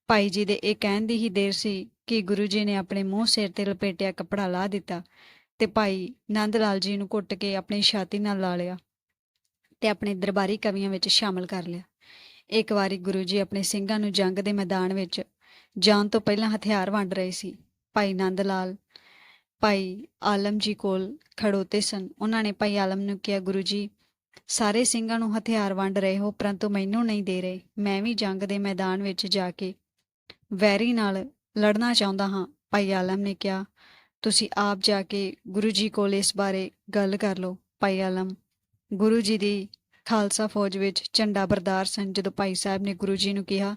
ਭਾਈ ਜੀ ਦੇ ਇਹ ਕਹਿਣ ਦੀ ਹੀ ਦੇਰ ਸੀ ਕਿ ਗੁਰੂ ਜੀ ਨੇ ਆਪਣੇ ਮੂੰਹ ਸਿਰ ਤੇ ਲਪੇਟਿਆ ਕੱਪੜਾ ਲਾ ਦਿੱਤਾ ਤੇ ਭਾਈ ਨੰਦ ਲਾਲ ਜੀ ਨੂੰ ਕੁੱਟ ਕੇ ਆਪਣੀ ਛਾਤੀ ਨਾਲ ਲਾ ਲਿਆ ਤੇ ਆਪਣੇ ਦਰਬਾਰੀ ਕਵੀਆਂ ਵਿੱਚ ਸ਼ਾਮਲ ਕਰ ਲਿਆ। ਇੱਕ ਵਾਰੀ ਗੁਰੂ ਜੀ ਆਪਣੇ ਸਿੰਘਾਂ ਨੂੰ ਜੰਗ ਦੇ ਮੈਦਾਨ ਵਿੱਚ ਜਾਣ ਤੋਂ ਪਹਿਲਾਂ ਹਥਿਆਰ ਵੰਡ ਰਹੇ ਸੀ। ਭਾਈ ਨੰਦ ਲਾਲ ਭਾਈ ਆਲਮ ਜੀ ਕੋਲ ਖੜੋਤੇ ਸਨ। ਉਹਨਾਂ ਨੇ ਭਾਈ ਆਲਮ ਨੂੰ ਕਿਹਾ, ਗੁਰੂ ਜੀ, ਸਾਰੇ ਸਿੰਘਾਂ ਨੂੰ ਹਥਿਆਰ ਵੰਡ ਰਹੇ ਹੋ, ਪਰੰਤੂ ਮੈਨੂੰ ਨਹੀਂ ਦੇ ਰਹੇ। ਮੈਂ ਵੀ ਜੰਗ ਦੇ ਮੈਦਾਨ ਵਿੱਚ ਜਾ ਕੇ ਵੈਰੀ ਨਾਲ ਲੜਨਾ ਚਾਹੁੰਦਾ ਹਾਂ। ਭਾਈ ਆਲਮ ਨੇ ਕਿਹਾ, ਤੁਸੀਂ ਆਪ ਜਾ ਕੇ ਗੁਰੂ ਜੀ ਕੋਲ ਇਸ ਬਾਰੇ ਗੱਲ ਕਰ ਲਓ। ਭਾਈ ਆਲਮ, ਗੁਰੂ ਜੀ ਦੀ ਖਾਲਸਾ ਫੌਜ ਵਿੱਚ ਝੰਡਾ ਬਰਦਾਰ ਸਨ, ਜਦੋਂ ਭਾਈ ਸਾਹਿਬ ਨੇ ਗੁਰੂ ਜੀ ਨੂੰ ਕਿਹਾ,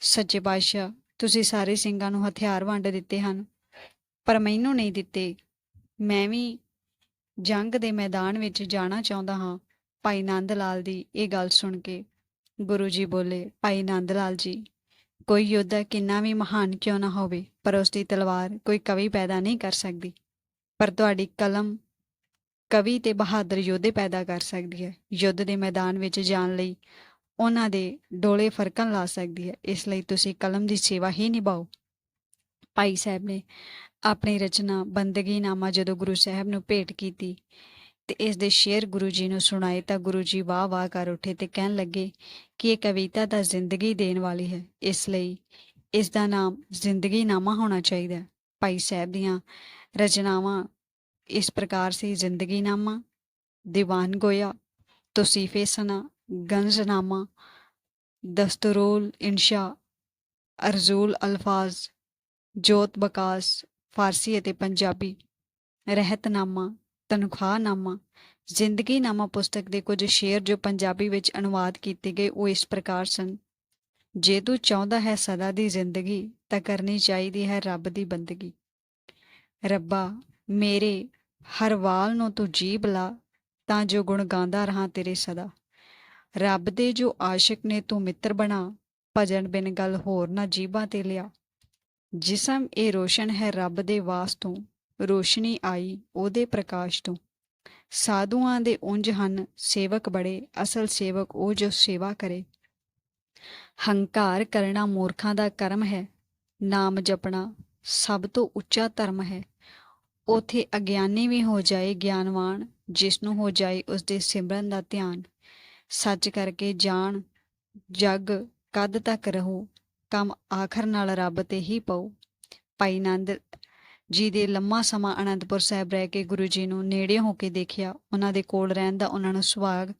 ਸੱਚੇ ਪਾਤਸ਼ਾਹ, ਤੁਸੀਂ ਸਾਰੇ ਸਿੰਘਾਂ ਨੂੰ ਹਥਿਆਰ ਵੰਡ ਦਿੱਤੇ ਹਨ, ਪਰ ਮੈਨੂੰ ਨਹੀਂ ਦਿੱਤੇ। ਮੈਂ ਵੀ ਜੰਗ ਦੇ ਮੈਦਾਨ ਵਿੱਚ ਜਾਣਾ ਚਾਹੁੰਦਾ ਹਾਂ। ਭਾਈ ਨੰਦ ਲਾਲ ਦੀ ਇਹ ਗੱਲ ਸੁਣ ਕੇ ਗੁਰੂ ਜੀ ਬੋਲੇ, ਭਾਈ ਨੰਦ ਲਾਲ ਜੀ, ਕੋਈ ਯੋਧਾ ਕਿੰਨਾ ਵੀ ਮਹਾਨ ਕਿਉਂ ਨਾ ਹੋਵੇ, ਪਰ ਉਸ ਦੀ ਤਲਵਾਰ ਕੋਈ ਕਵੀ ਪੈਦਾ ਨਹੀਂ ਕਰ ਸਕਦੀ। ਪਰ ਤੁਹਾਡੀ ਕਲਮ ਕਵੀ ਤੇ ਬਹਾਦਰ ਯੋਧੇ ਪੈਦਾ ਕਰ ਸਕਦੀ ਹੈ, ਯੁੱਧ ਦੇ ਮੈਦਾਨ ਵਿੱਚ ਜਾਣ ਲਈ ਉਹਨਾਂ ਦੇ ਡੋਲੇ ਫਰਕਣ ਲਾ ਸਕਦੀ ਹੈ, ਇਸ ਲਈ ਤੁਸੀਂ ਕਲਮ ਦੀ ਸੇਵਾ ਹੀ ਨਿਭਾਓ। ਭਾਈ ਸਾਹਿਬ ਨੇ ਆਪਣੀ ਰਚਨਾ ਬੰਦਗੀ ਨਾਮਾ ਜਦੋਂ ਗੁਰੂ ਸਾਹਿਬ ਨੂੰ ਭੇਟ ਕੀਤੀ ਤੇ ਇਸ ਦੇ ਸ਼ੇਰ ਗੁਰੂ ਜੀ ਨੂੰ ਸੁਣਾਏ ਤਾਂ ਗੁਰੂ ਜੀ ਵਾਹ ਵਾਹ ਕਰ ਉੱਠੇ ਤੇ ਕਹਿਣ ਲੱਗੇ ਕਿ ਇਹ ਕਵਿਤਾ ਤਾਂ ਜ਼ਿੰਦਗੀ ਦੇਣ ਵਾਲੀ ਹੈ, ਇਸ ਲਈ ਇਸ ਦਾ ਨਾਮ ਜ਼ਿੰਦਗੀ ਨਾਮਾ ਹੋਣਾ ਚਾਹੀਦਾ ਹੈ। ਭਾਈ ਸਾਹਿਬ ਦੀਆਂ ਰਚਨਾਵਾਂ ਇਸ ਪ੍ਰਕਾਰ ਸੀ ਜ਼ਿੰਦਗੀ ਨਾਮਾ ਦੀਵਾਨ ਗੋਇਆ ਤੋਸੀਫੇ ਸਨਾ ਗੰਜਨਾਮਾ, ਦਸਤਰੂਲ ਇਨਸ਼ਾ, ਅਰਜ਼ੂਲ ਅਲਫਾਜ਼, ਜੋਤ ਬਕਾਸ, ਫਾਰਸੀ ਅਤੇ ਪੰਜਾਬੀ, ਰਹਿਤਨਾਮਾ, ਤਨਖਾਹਨਾਮਾ, ਜ਼ਿੰਦਗੀਨਾਮਾ ਪੁਸਤਕ ਦੇ ਕੁਝ ਸ਼ੇਰ ਜੋ ਪੰਜਾਬੀ ਵਿੱਚ ਅਨੁਵਾਦ ਕੀਤੇ ਗਏ, ਉਹ ਇਸ ਪ੍ਰਕਾਰ ਸਨ। ਜੇ ਤੂੰ ਚਾਹੁੰਦਾ ਹੈ ਸਦਾ ਦੀ ਜ਼ਿੰਦਗੀ, ਤਾਂ ਕਰਨੀ ਚਾਹੀਦੀ ਹੈ ਰੱਬ ਦੀ ਬੰਦਗੀ। ਰੱਬਾ ਮੇਰੇ ਹਰ ਵਾਲ ਨੂੰ ਤੂੰ ਜੀਬ ਲਾ, ਤਾਂ ਜੋ ਗੁਣ ਗਾਉਂਦਾ ਰਹਾ ਤੇਰੇ ਸਦਾ। ਰੱਬ ਦੇ ਜੋ ਆਸ਼ਿਕ ਨੇ ਤੂੰ ਮਿੱਤਰ ਬਣਾ, ਭਜਨ ਬਿਨ ਗੱਲ ਹੋਰ ਨਾ ਜੀਬਾਂ ਤੇ ਲਿਆ। ਜਿਸਮ ਇਹ ਰੋਸ਼ਨ ਹੈ ਰੱਬ ਦੇ ਵਾਸ ਤੋਂ, ਰੋਸ਼ਨੀ ਆਈ ਉਹਦੇ ਪ੍ਰਕਾਸ਼ ਤੋਂ। ਸਾਧੂਆਂ ਦੇ ਉਂਝ ਹਨ ਸੇਵਕ ਬੜੇ, ਅਸਲ ਸੇਵਕ ਉਹ ਜੋ ਸੇਵਾ ਕਰੇ। ਹੰਕਾਰ ਕਰਨਾ ਮੂਰਖਾਂ ਦਾ ਕਰਮ ਹੈ, ਨਾਮ ਜਪਣਾ ਸਭ ਤੋਂ ਉੱਚਾ ਧਰਮ ਹੈ। ਉਥੇ ਅਗਿਆਨੀ ਵੀ ਹੋ ਜਾਏ ਗਿਆਨਵਾਨ ਜਿਸ ਨੂੰ ਹੋ ਜਾਏ ਉਸ ਦੇ ਸਿਮਰਨ ਦਾ ਧਿਆਨ। ਸੱਚ ਕਰਕੇ ਜਾਣ, ਜਗ ਕਦ ਤੱਕ ਰਹੋ, ਕੰਮ ਆਖਰ ਨਾਲ ਰੱਬ ਤੇ ਹੀ ਪਊ। ਭਾਈ ਨੰਦ ਜੀ ਦੇ ਲੰਮਾ ਸਮਾਂ ਅਨੰਦਪੁਰ ਸਾਹਿਬ ਰਹਿ ਕੇ ਗੁਰੂ ਜੀ ਨੂੰ ਨੇੜੇ ਹੋ ਕੇ ਦੇਖਿਆ, ਉਹਨਾਂ ਦੇ ਕੋਲ ਰਹਿਣ ਦਾ ਉਹਨਾਂ ਨੂੰ ਸੁਭਾਗ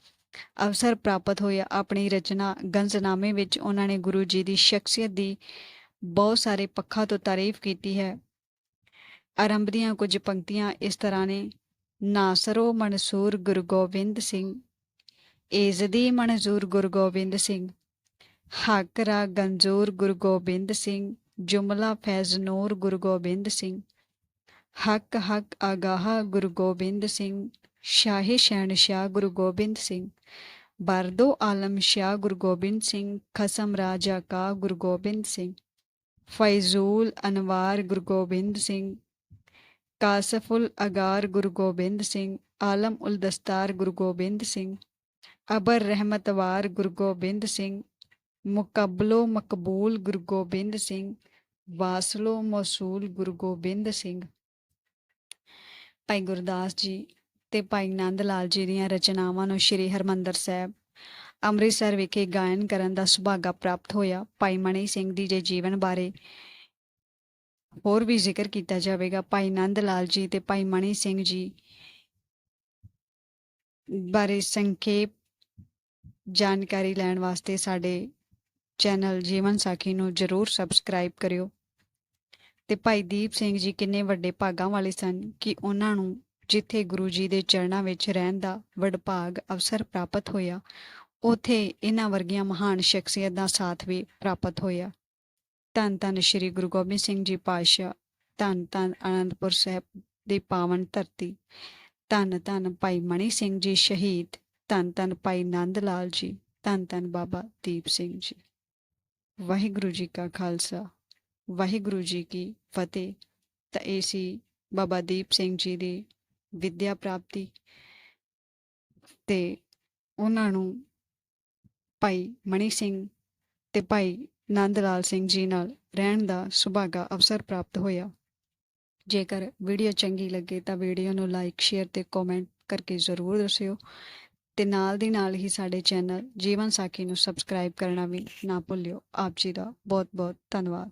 ਅਵਸਰ ਪ੍ਰਾਪਤ ਹੋਇਆ। ਆਪਣੀ ਰਚਨਾ ਗੰਜਨਾਮੇ ਵਿੱਚ ਉਹਨਾਂ ਨੇ ਗੁਰੂ ਜੀ ਦੀ ਸ਼ਖਸੀਅਤ ਦੀ ਬਹੁਤ ਸਾਰੇ ਪੱਖਾਂ ਤੋਂ ਤਾਰੀਫ ਕੀਤੀ ਹੈ। ਆਰੰਭ ਦੀਆਂ ਕੁਝ ਪੰਕਤੀਆਂ ਇਸ ਤਰ੍ਹਾਂ ਨੇ। ਨਾਸਰੋ ਮਨਸੂਰ ਗੁਰੂ ਗੋਬਿੰਦ ਸਿੰਘ। ਏਜ਼ਦੀ ਮਨਜ਼ੂਰ ਗੁਰੂ ਗੋਬਿੰਦ ਸਿੰਘ। ਹੱਕ ਰਾ ਗੰਜੂਰ ਗੁਰੂ ਗੋਬਿੰਦ ਸਿੰਘ। ਜੁਮਲਾ ਫੈਜ਼ ਨੂਰ ਗੁਰੂ ਗੋਬਿੰਦ ਸਿੰਘ। ਹੱਕ ਹੱਕ ਆਗਾਹ ਗੁਰੂ ਗੋਬਿੰਦ ਸਿੰਘ। ਸ਼ਾਹੀ ਸ਼ਹਿਨਸ਼ਾਹ ਗੁਰੂ ਗੋਬਿੰਦ ਸਿੰਘ। ਬਰਦੋ ਆਲਮ ਸ਼ਾਹ ਗੁਰੂ ਗੋਬਿੰਦ ਸਿੰਘ। ਖਸਮ ਰਾਜਾ ਕਾ ਗੁਰੂ ਗੋਬਿੰਦ ਸਿੰਘ। ਫੈਜ਼ੂਲ ਅਨਵਾਰ ਗੁਰੂ ਗੋਬਿੰਦ ਸਿੰਘ। ਕਾਸਫੁਲ ਅਗਾਰ ਗੁਰੂ ਗੋਬਿੰਦ ਸਿੰਘ ਆਲਮ ਉਲ ਦਸਤਾਰ ਗੁਰੂ ਗੋਬਿੰਦ ਸਿੰਘ ਅਬਰ ਰਹਿਮਤਵਾਰ ਗੁਰੂ ਗੋਬਿੰਦ ਸਿੰਘ ਮੁਕਬਲੋ ਮਕਬੂਲ ਗੁਰੂ ਗੋਬਿੰਦ ਸਿੰਘ ਵਾਸਲੋ ਮੌਸੂਲ ਗੁਰੂ ਗੋਬਿੰਦ ਸਿੰਘ ਭਾਈ ਗੁਰਦਾਸ ਜੀ ਤੇ ਭਾਈ ਨੰਦ ਲਾਲ ਜੀ ਦੀਆਂ ਰਚਨਾਵਾਂ ਨੂੰ ਸ੍ਰੀ ਹਰਮੰਦਰ ਸਾਹਿਬ ਅੰਮ੍ਰਿਤਸਰ ਵਿਖੇ ਗਾਇਨ ਕਰਨ ਦਾ ਸੁਭਾਗਾ ਪ੍ਰਾਪਤ ਹੋਇਆ ਭਾਈ ਮਣੀ ਸਿੰਘ ਦੀ ਦੇ ਜੀਵਨ ਬਾਰੇ ਹੋਰ ਵੀ ਜ਼ਿਕਰ ਕੀਤਾ ਜਾਵੇਗਾ, ਭਾਈ ਨੰਦ ਲਾਲ ਜੀ ਤੇ ਭਾਈ ਮਣੀ ਸਿੰਘ ਜੀ ਬਾਰੇ ਸੰਖੇਪ ਜਾਣਕਾਰੀ ਲੈਣ ਵਾਸਤੇ ਸਾਡੇ ਚੈਨਲ ਜੀਵਨ ਸਾਖੀ ਨੂੰ ਜਰੂਰ ਸਬਸਕ੍ਰਾਈਬ ਕਰਿਓ। ਤੇ ਭਾਈ ਦੀਪ ਸਿੰਘ ਜੀ ਕਿੰਨੇ ਵੱਡੇ ਭਾਗਾਂ ਵਾਲੇ ਸਨ ਕਿ ਉਹਨਾਂ ਨੂੰ ਜਿੱਥੇ ਗੁਰੂ ਜੀ ਦੇ ਚਰਨਾਂ ਵਿੱਚ ਰਹਿਣ ਦਾ ਵਡਭਾਗ ਅਵਸਰ ਪ੍ਰਾਪਤ ਹੋਇਆ, ਉਥੇ ਇਹਨਾਂ ਵਰਗੀਆਂ ਮਹਾਨ ਸ਼ਖਸੀਅਤ ਦਾ ਸਾਥ ਵੀ ਪ੍ਰਾਪਤ ਹੋਇਆ। ਧੰਨ ਧੰਨ ਸ੍ਰੀ ਗੁਰੂ ਗੋਬਿੰਦ ਸਿੰਘ ਜੀ ਪਾਤਸ਼ਾਹ, ਧੰਨ ਧੰਨ ਅਨੰਦਪੁਰ ਸਾਹਿਬ ਦੀ ਪਾਵਨ ਧਰਤੀ, ਧੰਨ ਧੰਨ ਭਾਈ ਮਣੀ ਸਿੰਘ ਜੀ ਸ਼ਹੀਦ, ਧੰਨ ਧੰਨ ਭਾਈ ਨੰਦ ਲਾਲ ਜੀ, ਧੰਨ ਧੰਨ ਬਾਬਾ ਦੀਪ ਸਿੰਘ ਜੀ। ਵਾਹਿਗੁਰੂ ਜੀ ਕਾ ਖਾਲਸਾ, ਵਾਹਿਗੁਰੂ ਜੀ ਕੀ ਫਤਿਹ। ਤਾਂ ਇਹ ਸੀ ਬਾਬਾ ਦੀਪ ਸਿੰਘ ਜੀ ਦੀ ਵਿਦਿਆ ਪ੍ਰਾਪਤੀ ਤੇ ਉਹਨਾਂ ਨੂੰ ਭਾਈ ਮਣੀ ਸਿੰਘ ਤੇ ਭਾਈ ਨੰਦ ਲਾਲ ਸਿੰਘ ਜੀ ਨਾਲ ਰਹਿਣ ਦਾ ਸੁਭਾਗਾ ਅਵਸਰ ਪ੍ਰਾਪਤ ਹੋਇਆ। ਜੇਕਰ ਵੀਡੀਓ ਚੰਗੀ ਲੱਗੇ ਤਾਂ ਵੀਡੀਓ ਨੂੰ ਲਾਈਕ, ਸ਼ੇਅਰ ਤੇ ਕਮੈਂਟ ਕਰਕੇ ਜ਼ਰੂਰ ਦੱਸਿਓ। ਤੇ ਨਾਲ ਦੀ ਨਾਲ ਹੀ ਸਾਡੇ ਚੈਨਲ ਜੀਵਨ ਸਾਖੀ ਨੂੰ ਸਬਸਕ੍ਰਾਈਬ ਕਰਨਾ ਵੀ ਨਾ ਭੁੱਲਿਓ। ਆਪ ਜੀ ਦਾ ਬਹੁਤ ਬਹੁਤ ਧੰਨਵਾਦ।